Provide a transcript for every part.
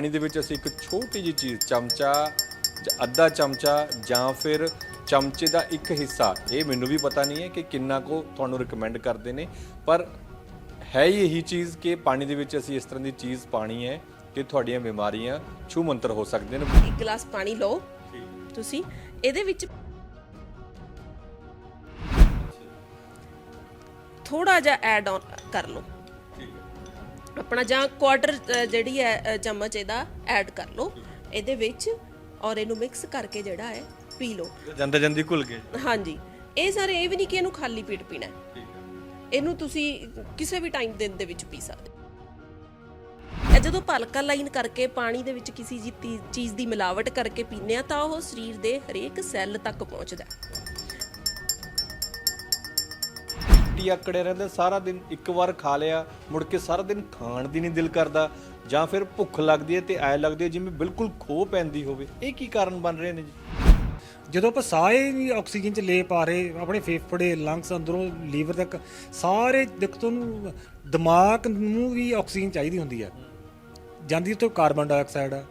ਪਾਣੀ ਦੇ ਵਿੱਚ ਅਸੀਂ ਇੱਕ ਛੋਟੀ ਜਿਹੀ ਚੀਜ਼ ਚਮਚਾ ਜਾਂ ਅੱਧਾ ਚਮਚਾ ਜਾਂ ਫਿਰ ਚਮਚੇ ਦਾ ਇੱਕ ਹਿੱਸਾ। ਇਹ ਮੈਨੂੰ ਵੀ ਪਤਾ ਨਹੀਂ ਹੈ ਕਿ ਕਿੰਨਾ ਕੋ ਤੁਹਾਨੂੰ ਰეკਮੈਂਡ ਕਰਦੇ ਨੇ ਪਰ ਹੈ ਹੀ ਇਹੀ ਚੀਜ਼ ਕਿ ਪਾਣੀ ਦੇ ਵਿੱਚ ਅਸੀਂ ਇਸ ਤਰ੍ਹਾਂ ਦੀ ਚੀਜ਼ ਪਾਣੀ ਹੈ ਕਿ ਤੁਹਾਡੀਆਂ ਬਿਮਾਰੀਆਂ ਛੂ ਮੰਤਰ ਹੋ ਸਕਦੀਆਂ ਨੇ। ਇੱਕ ਗਲਾਸ ਪਾਣੀ ਲਓ। ਤੁਸੀਂ ਇਹਦੇ ਵਿੱਚ ਥੋੜਾ ਜਿਹਾ ਐਡ ਆਨ ਕਰ ਲਓ। ਆਪਣਾ ਜਾਂ ਕੁਆਟਰ ਜਿਹੜੀ ਹੈ ਚਮਚ ਇਹਦਾ ਐਡ ਕਰ ਲਓ ਇਹਦੇ ਵਿੱਚ ਔਰ ਇਹਨੂੰ ਮਿਕਸ ਕਰਕੇ ਜਿਹੜਾ ਹੈ ਪੀ ਲਓ ਜਾਂਦਾ ਜਾਂਦੀ ਘੁਲ ਗਏ ਹਾਂਜੀ ਇਹ ਸਾਰੇ ਇਹ ਵੀ ਨਹੀਂ ਕਿ ਇਹਨੂੰ ਖਾਲੀ ਪੇਟ ਪੀਣਾ। ਇਹਨੂੰ ਤੁਸੀਂ ਕਿਸੇ ਵੀ ਟਾਈਮ ਦਿਨ ਦੇ ਵਿੱਚ ਪੀ ਸਕਦੇ। ਇਹ ਜਦੋਂ ਪਲਕਾ ਲਾਈਨ ਕਰਕੇ ਪਾਣੀ ਦੇ ਵਿੱਚ ਕਿਸੇ ਚੀਜ਼ ਦੀ ਮਿਲਾਵਟ ਕਰਕੇ ਪੀਂਦੇ ਆ ਤਾਂ ਉਹ ਸਰੀਰ ਦੇ ਹਰੇਕ ਸੈੱਲ ਤੱਕ ਪਹੁੰਚਦਾ ਹੈ। ਟੀ ਆਕੜਿਆ ਰਹਿੰਦਾ, ਸਾਰਾ ਦਿਨ ਇੱਕ ਵਾਰ ਖਾ ਲਿਆ, ਮੁੜ ਕੇ ਸਾਰਾ ਦਿਨ ਖਾਣ ਦੀ ਨਹੀਂ ਦਿਲ ਕਰਦਾ, ਜਾਂ ਫਿਰ ਭੁੱਖ ਲੱਗਦੀ ਹੈ ਤੇ ਐ ਲੱਗਦੀ ਹੈ ਜਿਵੇਂ ਬਿਲਕੁਲ ਖੋ ਪੈਂਦੀ ਹੋਵੇ। ਇਹ ਕੀ ਕਾਰਨ ਬਣ ਰਹੇ ਨੇ ਜੀ? ਜਦੋਂ ਆਪਾਂ ਸਾਹ ਹੀ ਨਹੀਂ ਆਕਸੀਜਨ ਚ ਲੈ ਪਾ ਰਹੇ, ਆਪਣੇ ਫੇਫੜੇ, ਲੰਗਸ ਅੰਦਰੋਂ, ਲੀਵਰ ਤੱਕ, ਸਾਰੇ ਦੇਖੋ ਨੂੰ ਦਿਮਾਗ ਨੂੰ ਵੀ ਆਕਸੀਜਨ ਚਾਹੀਦੀ ਹੁੰਦੀ ਹੈ। ਜਾਂਦੀ ਉੱਥੇ ਕਾਰਬਨ ਡਾਈਆਕਸਾਈਡ ਆ,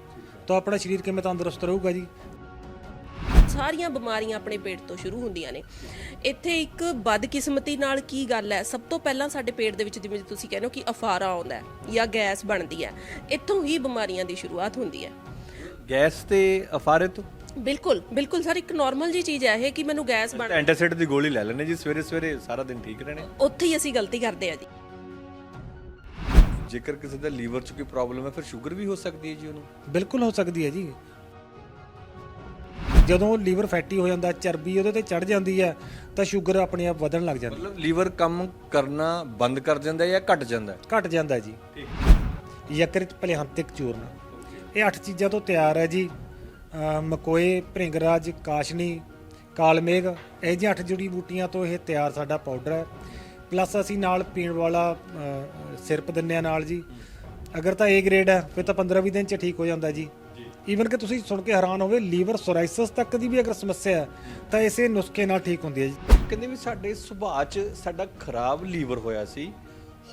ਤਾਂ ਆਪਣਾ ਸਰੀਰ ਕਿਵੇਂ ਤੰਦਰੁਸਤ ਰਹੂਗਾ ਜੀ? ਸਾਰੀਆਂ ਬਿਮਾਰੀਆਂ ਆਪਣੇ ਪੇਟ ਤੋਂ ਸ਼ੁਰੂ ਹੁੰਦੀਆਂ ਨੇ। ਇੱਥੇ ਇੱਕ ਬਦਕਿਸਮਤੀ ਨਾਲ ਕੀ ਗੱਲ ਹੈ? ਸਭ ਤੋਂ ਪਹਿਲਾਂ ਸਾਡੇ ਪੇਟ ਦੇ ਵਿੱਚ ਜਿਵੇਂ ਤੁਸੀਂ ਕਹਿੰਦੇ ਹੋ ਕਿ ਅਫਾਰਾ ਆਉਂਦਾ ਹੈ ਜਾਂ ਗੈਸ ਬਣਦੀ ਹੈ ਇੱਥੋਂ ਹੀ ਬਿਮਾਰੀਆਂ ਦੀ ਸ਼ੁਰੂਆਤ ਹੁੰਦੀ ਹੈ। ਗੈਸ ਤੇ ਅਫਾਰੇ ਤੋਂ? ਬਿਲਕੁਲ ਬਿਲਕੁਲ ਸਰ ਇੱਕ ਨਾਰਮਲ ਜੀ ਚੀਜ਼ ਹੈ ਇਹ ਕਿ ਮੈਨੂੰ ਗੈਸ ਬਣ ਐਂਟਾਸਿਡ ਦੀ ਗੋਲੀ ਲੈ ਲੈਣੇ ਜੀ ਸਵੇਰੇ ਸਵੇਰੇ ਸਾਰਾ ਦਿਨ ਠੀਕ ਰਹਿਣੇ। ਉੱਥੇ ਹੀ ਅਸੀਂ ਗਲਤੀ ਕਰਦੇ ਆ ਜੀ। ਜੇਕਰ ਕਿਸੇ ਦਾ ਲੀਵਰ 'ਚ ਕੋਈ ਪ੍ਰੋਬਲਮ ਹੈ ਫਿਰ ਸ਼ੂਗਰ ਵੀ ਹੋ ਸਕਦੀ ਹੈ ਜੀ ਉਹਨੂੰ। ਬਿਲਕੁਲ ਹੋ ਸਕਦੀ ਹੈ ਜੀ। ਜਦੋਂ ਲੀਵਰ ਫੈਟੀ ਹੋ ਜਾਂਦਾ ਚਰਬੀ ਉਹਦੇ ਤੇ ਚੜ ਜਾਂਦੀ ਹੈ ਤਾਂ ਸ਼ੂਗਰ ਆਪਣੇ ਆਪ ਵਧਣ ਲੱਗ ਜਾਂਦੀ ਮਤਲਬ ਲੀਵਰ ਕੰਮ ਕਰਨਾ ਬੰਦ ਕਰ ਜਾਂਦਾ ਹੈ ਜਾਂ ਘਟ ਜਾਂਦਾ? ਹੈ ਘਟ ਜਾਂਦਾ ਜੀ। ਯਕ੍ਰਿਤ ਭਲਿਆੰਤਿਕ ਚੂਰਨ। ਇਹ ਅੱਠ ਚੀਜ਼ਾਂ ਤੋਂ ਤਿਆਰ ਹੈ ਜੀ। ਮਕੋਏ ਭ੍ਰਿੰਗਰਾਜ ਕਾਸ਼ਨੀ ਕਾਲਮੇਘ ਇਹ ਜਿਹੀਆਂ ਅੱਠ ਜੁੜੀ ਬੂਟੀਆਂ ਤੋਂ ਇਹ ਤਿਆਰ ਸਾਡਾ ਪਾਊਡਰ ਹੈ। ਪਲੱਸ ਅਸੀਂ ਨਾਲ ਪੀਣ ਵਾਲਾ ਸਿਰਪ ਦਿੰਨੇ ਆ ਨਾਲ ਜੀ। ਅਗਰ ਤਾਂ A ਗ੍ਰੇਡ ਹੈ ਫਿਰ ਤਾਂ 15-20 ਦਿਨ ਚ ਠੀਕ ਹੋ ਜਾਂਦਾ ਜੀ। ਈਵਨ ਕਿ ਤੁਸੀਂ ਸੁਣ ਕੇ ਹੈਰਾਨ ਹੋਵੇ ਲੀਵਰ ਸੋਰਾਇਸਿਸ ਤੱਕ ਦੀ ਵੀ ਅਗਰ ਸਮੱਸਿਆ ਹੈ ਤਾਂ ਇਸੇ ਨੁਸਖੇ ਨਾਲ ਠੀਕ ਹੁੰਦੀ ਹੈ ਜੀ। ਕਹਿੰਦੇ ਵੀ ਸਾਡੇ ਸੁਭਾਅ 'ਚ ਸਾਡਾ ਖਰਾਬ ਲੀਵਰ ਹੋਇਆ ਸੀ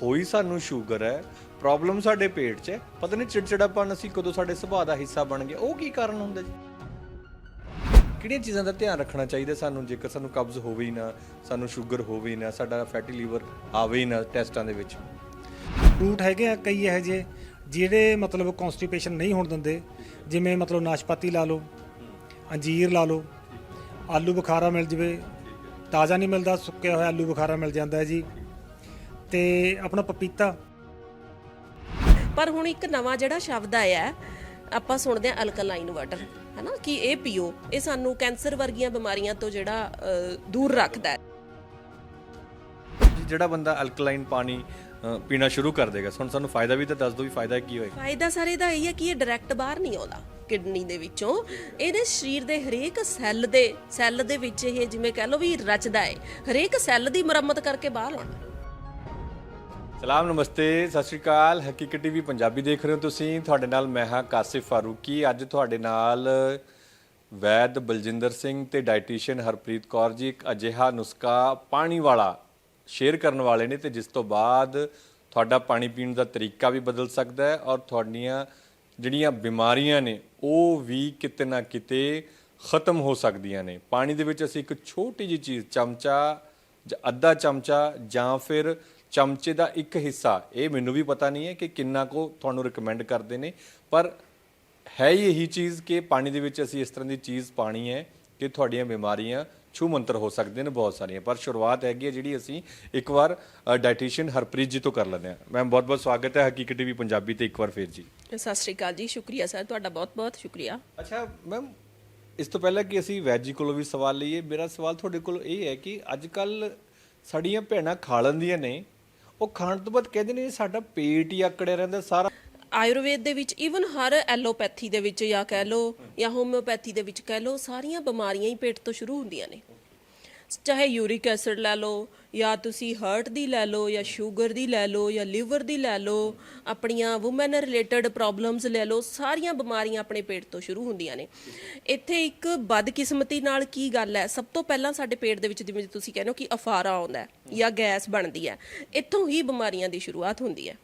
ਹੋਈ ਸਾਨੂੰ ਸ਼ੂਗਰ ਹੈ ਪ੍ਰੋਬਲਮ ਸਾਡੇ ਪੇਟ 'ਚ ਹੈ। ਪਤਾ ਨਹੀਂ ਚਿੜਚਿੜਾਪਨ ਅਸੀਂ ਕਦੋਂ ਸਾਡੇ ਸੁਭਾਅ ਦਾ ਹਿੱਸਾ ਬਣ ਗਿਆ ਉਹ ਕੀ ਕਾਰਨ ਹੁੰਦਾ ਜੀ? ਕਿਹੜੀਆਂ ਚੀਜ਼ਾਂ ਦਾ ਧਿਆਨ ਰੱਖਣਾ ਚਾਹੀਦਾ ਸਾਨੂੰ ਜੇਕਰ ਸਾਨੂੰ ਕਬਜ਼ ਹੋਵੇ ਹੀ ਨਾ ਸਾਨੂੰ ਸ਼ੂਗਰ ਹੋਵੇ ਹੀ ਨਾ ਸਾਡਾ ਫੈਟੀ ਲੀਵਰ ਆਵੇ ਹੀ ਨਾ ਟੈਸਟਾਂ ਦੇ ਵਿੱਚ। ਫਰੂਟ ਹੈਗੇ ਆ ਕਈ ਇਹੋ ਜਿਹੇ ਜਿਹੜੇ ਮਤਲਬ ਕਨਸਟੀਪੇਸ਼ਨ ਨਹੀਂ ਹੋਣ ਦਿੰਦੇ ਜਿਵੇਂ ਮਤਲਬ ਨਾਸ਼ਪਾਤੀ ਲਾ ਲਓ ਅੰਜੀਰ ਲਾ ਲਓ ਆਲੂ ਬੁਖਾਰਾ ਮਿਲ ਜਵੇ ਤਾਜ਼ਾ ਨਹੀਂ ਮਿਲਦਾ ਸੁੱਕਿਆ ਹੋਇਆ ਆਲੂ ਬੁਖਾਰਾ ਮਿਲ ਜਾਂਦਾ ਹੈ ਜੀ। ਤੇ ਆਪਣਾ ਪਪੀਤਾ। ਪਰ ਹੁਣ ਇੱਕ ਨਵਾਂ ਜਿਹੜਾ ਸ਼ਬਦ ਆਇਆ ਹੈ, ਆਪਾਂ ਸੁਣਦੇ ਹਾਂ ਅਲਕਲਾਈਨ ਵਾਟਰ ਹੈਨਾ ਕਿ ਇਹ ਪੀਓ ਇਹ ਸਾਨੂੰ ਕੈਂਸਰ ਵਰਗੀਆਂ ਬਿਮਾਰੀਆਂ ਤੋਂ ਜਿਹੜਾ ਅ, ਦੂਰ ਰੱਖਦਾ ਹੈ। ਜਿਹੜਾ ਬੰਦਾ ਅਲਕਲਾਈਨ ਪਾਣੀ ਪੀਣਾ ਸ਼ੁਰੂ ਕਰ ਦੇਗਾ। ਹੁਣ ਸਾਨੂੰ ਫਾਇਦਾ ਵੀ ਤਾਂ ਦੱਸ ਦਿਓ ਵੀ ਫਾਇਦਾ ਕੀ ਹੋਏਗਾ। ਫਾਇਦਾ ਸਾਰੇ ਦਾ ਇਹ ਹੈ ਕਿ ਇਹ ਡਾਇਰੈਕਟ ਬਾਹਰ ਨਹੀਂ ਆਉਂਦਾ ਕਿਡਨੀ ਦੇ ਵਿੱਚੋਂ। ਇਹਦੇ ਸਰੀਰ ਦੇ ਹਰੇਕ ਸੈੱਲ ਦੇ ਸੈੱਲ ਦੇ ਵਿੱਚ ਇਹ ਜਿਵੇਂ ਕਹਿ ਲਓ ਵੀ ਰਚਦਾ ਹੈ। ਹਰੇਕ ਸੈੱਲ ਦੀ ਮੁਰੰਮਤ ਕਰਕੇ ਬਾਹਰ ਆਉਣਾ ਸਲਾਮ ਨਮਸਤੇ ਸਤਿ ਸ਼੍ਰੀ ਅਕਾਲ। ਹਕੀਕਤ ਟੀਵੀ ਪੰਜਾਬੀ ਦੇਖ ਰਹੇ ਹੋ ਤੁਸੀਂ। ਤੁਹਾਡੇ ਨਾਲ ਮੈਂ ਹਾਂ ਕਾਸਿਫ ਫਾਰੂਕੀ। ਅੱਜ ਤੁਹਾਡੇ ਨਾਲ ਵੈਦ ਬਲਜਿੰਦਰ ਸਿੰਘ ਤੇ ਡਾਈਟੀਸ਼ੀਅਨ ਹਰਪ੍ਰੀਤ ਕੌਰ ਜੀ। ਇੱਕ ਅਜਿਹਾ ਨੁਸਖਾ ਪਾਣੀ ਵਾਲਾ ਸ਼ੇਅਰ ਕਰਨ ਵਾਲੇ ਨੇ ਤੇ ਜਿਸ ਤੋਂ ਬਾਅਦ ਤੁਹਾਡਾ ਪਾਣੀ ਪੀਣ ਦਾ ਤਰੀਕਾ ਵੀ ਬਦਲ ਸਕਦਾ ਹੈ ਔਰ ਤੁਹਾਡੀਆਂ ਜਿਹੜੀਆਂ ਬਿਮਾਰੀਆਂ ਨੇ, ਉਹ ਵੀ ਕਿਤੇ ਨਾ ਕਿਤੇ ਖਤਮ ਹੋ ਸਕਦੀਆਂ ਨੇ। ਪਾਣੀ ਦੇ ਵਿੱਚ ਅਸੀਂ ਇੱਕ ਛੋਟੀ ਜਿਹੀ ਚੀਜ਼, ਚਮਚਾ ਜਾਂ ਅੱਧਾ ਚਮਚਾ ਜਾਂ ਫਿਰ ਚਮਚੇ ਦਾ ਇੱਕ ਹਿੱਸਾ, ਇਹ ਮੈਨੂੰ ਵੀ ਪਤਾ ਨਹੀਂ ਹੈ ਕਿ ਕਿੰਨਾ ਕੋ ਤੁਹਾਨੂੰ ਰეკਮੈਂਡ ਕਰਦੇ ਨੇ, ਪਰ ਹੈ ਹੀ ਇਹੀ ਚੀਜ਼ ਕਿ ਪਾਣੀ ਦੇ ਵਿੱਚ ਅਸੀਂ ਇਸ ਤਰ੍ਹਾਂ ਦੀ ਚੀਜ਼ ਪਾਣੀ ਹੈ ਕਿ ਤੁਹਾਡੀਆਂ ਬਿਮਾਰੀਆਂ ਛੂ ਮੰਤਰ ਹੋ ਸਕਦੇ ਨੇ ਬਹੁਤ ਸਾਰੀਆਂ। ਪਰ ਸ਼ੁਰੂਆਤ ਹੈਗੀ ਹੈ ਜਿਹੜੀ ਅਸੀਂ ਇੱਕ ਵਾਰ ਡਾਈਟੀਸ਼ੀਅਨ ਹਰਪ੍ਰੀਤ ਜੀ ਤੋਂ ਕਰ ਲੈਂਦੇ ਹਾਂ। ਮੈਮ ਬਹੁਤ ਬਹੁਤ ਸਵਾਗਤ ਹੈ ਹਕੀਕਤ ਟੀਵੀ ਪੰਜਾਬੀ ਤੇ ਇੱਕ ਵਾਰ ਫੇਰ ਜੀ। ਸਤਿ ਸ਼੍ਰੀ ਅਕਾਲ ਜੀ ਸ਼ੁਕਰੀਆ ਸਰ ਤੁਹਾਡਾ ਬਹੁਤ ਬਹੁਤ ਸ਼ੁਕਰੀਆ। ਅੱਛਾ ਮੈਮ ਇਸ ਤੋਂ ਪਹਿਲਾਂ ਕਿ ਅਸੀਂ ਵੈਦ ਜੀ ਕੋਲੋਂ ਵੀ ਸਵਾਲ ਲਈਏ ਮੇਰਾ ਸਵਾਲ ਤੁਹਾਡੇ ਕੋਲ ਇਹ ਹੈ ਕਿ ਅੱਜ ਕੱਲ ਸਾਡੀਆਂ ਭੈਣਾਂ ਖਾ ਲੈਂਦੀਆਂ ਨੇ ਉਹ ਖਾਣ ਤੋਂ ਬਾਅਦ ਕਹਿੰਦੇ ਨੇ ਸਾਡਾ ਪੇਟ ਹੀ ਆਕੜਿਆ ਰਹਿੰਦਾ ਸਾਰਾ ਆਯੁਰਵੇਦ ਦੇ ਵਿੱਚ ਈਵਨ ਹਰ ਐਲੋਪੈਥੀ ਦੇ ਵਿੱਚ ਜਾਂ ਕਹਿ ਲਓ ਜਾਂ ਹੋਮਿਓਪੈਥੀ ਦੇ ਵਿੱਚ ਕਹਿ ਲਓ, ਸਾਰੀਆਂ ਬਿਮਾਰੀਆਂ ਹੀ ਪੇਟ ਤੋਂ ਸ਼ੁਰੂ ਹੁੰਦੀਆਂ ਨੇ। ਚਾਹੇ ਯੂਰਿਕ ਐਸਿਡ ਲੈ ਲਓ ਜਾਂ ਤੁਸੀਂ ਹਾਰਟ ਦੀ ਲੈ ਲਓ ਜਾਂ ਸ਼ੂਗਰ ਦੀ ਲੈ ਲਓ ਜਾਂ ਲਿਵਰ ਦੀ ਲੈ ਲਓ, ਆਪਣੀਆਂ ਔਮਨ ਰਿਲੇਟਡ ਪ੍ਰੋਬਲਮਸ ਲੈ ਲਓ, ਸਾਰੀਆਂ ਬਿਮਾਰੀਆਂ ਆਪਣੇ ਪੇਟ ਤੋਂ ਸ਼ੁਰੂ ਹੁੰਦੀਆਂ ਨੇ। ਇੱਥੇ ਇੱਕ ਬਦਕਿਸਮਤੀ ਨਾਲ ਕੀ ਗੱਲ ਹੈ? ਸਭ ਤੋਂ ਪਹਿਲਾਂ ਸਾਡੇ ਪੇਟ ਦੇ ਵਿੱਚ ਜਿਵੇਂ ਤੁਸੀਂ ਕਹਿੰਦੇ ਹੋ ਕਿ ਅਫਾਰਾ ਆਉਂਦਾ ਹੈ ਜਾਂ ਗੈਸ ਬਣਦੀ ਹੈ, ਇੱਥੋਂ ਹੀ ਬਿਮਾਰੀਆਂ ਦੀ ਸ਼ੁਰੂਆਤ ਹੁੰਦੀ ਹੈ।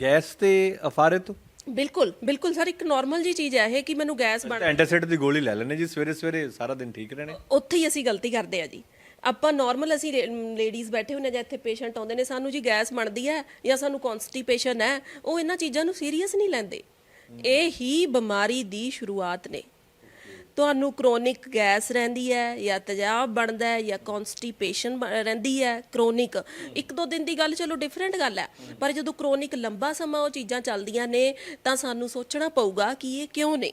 ਗੈਸ ਤੇ ਅਫਾਰੇ ਤੋਂ? ਬਿਲਕੁਲ ਬਿਲਕੁਲ ਸਰ ਇੱਕ ਨਾਰਮਲ ਜੀ ਚੀਜ਼ ਹੈ ਇਹ ਕਿ ਮੈਨੂੰ ਗੈਸ ਬਣ ਐਂਟਾਸਿਡ ਦੀ ਗੋਲੀ ਲੈ ਲੈਣੇ ਜੀ ਸਵੇਰੇ ਸਵੇਰੇ ਸਾਰਾ ਦਿਨ ਠੀਕ ਰਹਿਣੇ? ਉੱਥੇ ਹੀ ਅਸੀਂ ਗਲਤੀ ਕਰਦੇ ਆ ਜੀ। ਆਪਾਂ ਨਾਰਮਲ ਅਸੀਂ ਲੇਡੀਜ਼ ਬੈਠੇ ਹੁੰਨੇ ਜਾਂ ਇੱਥੇ ਪੇਸ਼ੈਂਟ ਆਉਂਦੇ ਨੇ ਸਾਨੂੰ ਜੀ ਗੈਸ ਬਣਦੀ ਹੈ ਜਾਂ ਸਾਨੂੰ ਕਨਸਟੀਪੇਸ਼ਨ ਹੈ ਉਹ ਇਹਨਾਂ ਚੀਜ਼ਾਂ ਨੂੰ ਸੀਰੀਅਸ ਨਹੀਂ ਲੈਂਦੇ। ਇਹ ਹੀ ਬਿਮਾਰੀ ਦੀ ਸ਼ੁਰੂਆਤ ਨੇ। ਤੁਹਾਨੂੰ ਕ੍ਰੋਨਿਕ ਗੈਸ ਰਹਿੰਦੀ ਹੈ ਜਾਂ ਤੇਜ਼ਾਬ ਬਣਦਾ ਹੈ ਜਾਂ ਕਨਸਟੀਪੇਸ਼ਨ ਰਹਿੰਦੀ ਹੈ ਕ੍ਰੋਨਿਕ ਇੱਕ ਦੋ ਦਿਨ ਦੀ ਗੱਲ ਚਲੋ ਡਿਫਰੈਂਟ ਗੱਲ ਹੈ। ਪਰ ਜਦੋਂ ਕ੍ਰੋਨਿਕ ਲੰਬਾ ਸਮਾਂ ਉਹ ਚੀਜ਼ਾਂ ਚੱਲਦੀਆਂ ਨੇ, ਤਾਂ ਸਾਨੂੰ ਸੋਚਣਾ ਪਊਗਾ ਕਿ ਇਹ ਕਿਉਂ ਨੇ।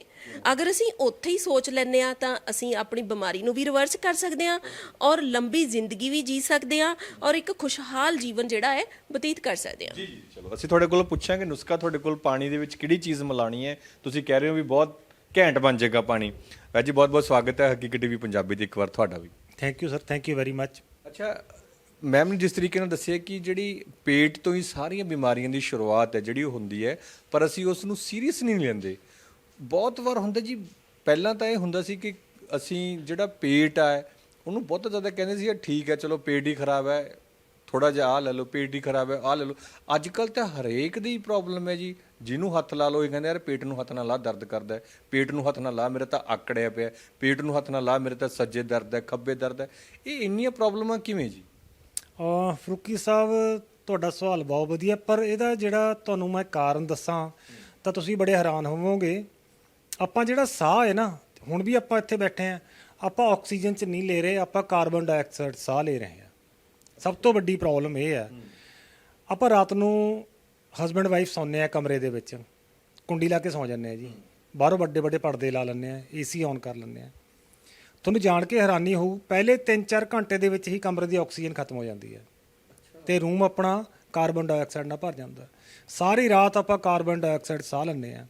ਅਗਰ ਅਸੀਂ ਉੱਥੇ ਹੀ ਸੋਚ ਲੈਂਦੇ ਆ ਤਾਂ ਅਸੀਂ ਆਪਣੀ ਬਿਮਾਰੀ ਨੂੰ ਵੀ ਰਿਵਰਸ ਕਰ ਸਕਦੇ ਆ ਔਰ ਲੰਬੀ ਜ਼ਿੰਦਗੀ ਵੀ ਜੀ ਸਕਦੇ ਆ ਔਰ ਇੱਕ ਖੁਸ਼ਹਾਲ ਜੀਵਨ ਜਿਹੜਾ ਹੈ, ਬਤੀਤ ਕਰ ਸਕਦੇ ਆ ਜੀ ਜੀ, ਚਲੋ, ਅਸੀਂ ਤੁਹਾਡੇ ਕੋਲ ਪੁੱਛਾਂਗੇ ਨੁਸਖਾ ਤੁਹਾਡੇ ਕੋਲ ਪਾਣੀ ਦੇ ਵਿੱਚ ਕਿਹੜੀ ਚੀਜ਼ ਮਿਲਾਣੀ ਹੈ? ਤੁਸੀਂ ਕਹਿ ਰਹੇ ਹੋ ਵੀ ਬਹੁਤ ਘੈਂਟ ਬਣ ਜਾਏਗਾ ਪਾਣੀ। ਵੈਸੇ ਜੀ ਬਹੁਤ ਬਹੁਤ ਸਵਾਗਤ ਹੈ ਹਕੀਕਤ ਟੀਵੀ ਪੰਜਾਬੀ ਦੇ ਇੱਕ ਵਾਰ ਤੁਹਾਡਾ ਵੀ। Thank you sir thank you very much ਅੱਛਾ ਮੈਮ ਨੇ ਜਿਸ ਤਰੀਕੇ ਨਾਲ ਦੱਸਿਆ ਕਿ ਜਿਹੜੀ ਪੇਟ ਤੋਂ ਹੀ ਸਾਰੀਆਂ ਬਿਮਾਰੀਆਂ ਦੀ ਸ਼ੁਰੂਆਤ ਹੈ ਜਿਹੜੀ ਉਹ ਹੁੰਦੀ ਹੈ ਪਰ ਅਸੀਂ ਉਸ ਨੂੰ ਸੀਰੀਅਸ ਨਹੀਂ ਲੈਂਦੇ। ਬਹੁਤ ਵਾਰ ਹੁੰਦਾ ਜੀ ਪਹਿਲਾਂ ਤਾਂ ਇਹ ਹੁੰਦਾ ਸੀ ਕਿ ਅਸੀਂ ਜਿਹੜਾ ਪੇਟ ਆ ਉਹਨੂੰ ਬਹੁਤ ਜ਼ਿਆਦਾ ਕਹਿੰਦੇ ਸੀ ਠੀਕ ਹੈ ਚਲੋ ਪੇਟ ਹੀ ਖਰਾਬ ਹੈ ਥੋੜਾ ਜਿਹਾ ਆ ਲੈ ਲਓ ਪੇਟ ਹੀ ਖਰਾਬ ਹੈ ਆ ਲੈ ਲਓ। ਅੱਜ ਕੱਲ ਤਾਂ ਹਰੇਕ ਦੀ ਪ੍ਰੋਬਲਮ ਹੈ ਜੀ। ਜਿਹਨੂੰ ਹੱਥ ਲਾ ਲਓ, ਇਹ ਕਹਿੰਦੇ ਯਾਰ ਪੇਟ ਨੂੰ ਹੱਥ ਨਾਲ ਲਾ, ਦਰਦ ਕਰਦਾ ਹੈ। ਪੇਟ ਨੂੰ ਹੱਥ ਨਾਲ ਲਾ, ਮੇਰੇ ਤਾਂ ਆਕੜਿਆ ਪਿਆ ਪੇਟ ਨੂੰ ਹੱਥ ਨਾਲ ਲਾ, ਮੇਰੇ ਤਾਂ ਸੱਜੇ ਦਰਦ ਹੈ, ਖੱਬੇ ਦਰਦ ਹੈ। ਇਹ ਇੰਨੀਆਂ ਪ੍ਰੋਬਲਮਾਂ ਕਿਵੇਂ ਜੀ? ਅਹ ਫਰੂਕੀ ਸਾਹਿਬ, ਤੁਹਾਡਾ ਸਵਾਲ ਬਹੁਤ ਵਧੀਆ, ਪਰ ਇਹਦਾ ਜਿਹੜਾ ਤੁਹਾਨੂੰ ਮੈਂ ਕਾਰਨ ਦੱਸਾਂ, ਤਾਂ ਤੁਸੀਂ ਬੜੇ ਹੈਰਾਨ ਹੋਵੋਗੇ। ਆਪਾਂ ਜਿਹੜਾ ਸਾਹ ਹੈ ਨਾ, ਹੁਣ ਵੀ ਆਪਾਂ ਇੱਥੇ ਬੈਠੇ ਆ ਆਪਾਂ ਆਕਸੀਜਨ ਚ ਨਹੀਂ ਲੈ ਰਹੇ, ਆਪਾਂ ਕਾਰਬਨ ਡਾਈਆਕਸਾਈਡ ਸਾਹ ਲੈ ਰਹੇ ਆ ਸਭ ਤੋਂ ਵੱਡੀ ਪ੍ਰੋਬਲਮ ਇਹ ਹੈ। ਆਪਾਂ ਰਾਤ ਨੂੰ ਹਸਬੰਡ ਵਾਈਫ ਸੌਂਦੇ ਆ ਕਮਰੇ ਦੇ ਵਿੱਚ। ਕੁੰਡੀ ਲਾ ਕੇ ਸੌਂ ਜਾਂਦੇ ਆ ਜੀ। ਬਾਹਰੋਂ ਵੱਡੇ ਵੱਡੇ ਪਰਦੇ ਲਾ ਲੈਂਦੇ ਆ ਏਸੀ ਔਨ ਕਰ ਲੈਂਦੇ ਆ। ਤੁਹਾਨੂੰ ਜਾਣ ਕੇ ਹੈਰਾਨੀ ਹੋਊ ਪਹਿਲੇ 3-4 ਘੰਟੇ ਦੇ ਵਿੱਚ ਹੀ ਕਮਰੇ ਦੀ ਆਕਸੀਜਨ ਖਤਮ ਹੋ ਜਾਂਦੀ ਹੈ। ਤੇ ਰੂਮ ਆਪਣਾ ਕਾਰਬਨ ਡਾਈਆਕਸਾਈਡ ਨਾਲ ਭਰ ਜਾਂਦਾ। ਸਾਰੀ ਰਾਤ ਆਪਾਂ ਕਾਰਬਨ ਡਾਈਆਕਸਾਈਡ ਸਾਹ ਲੈਂਦੇ ਆ।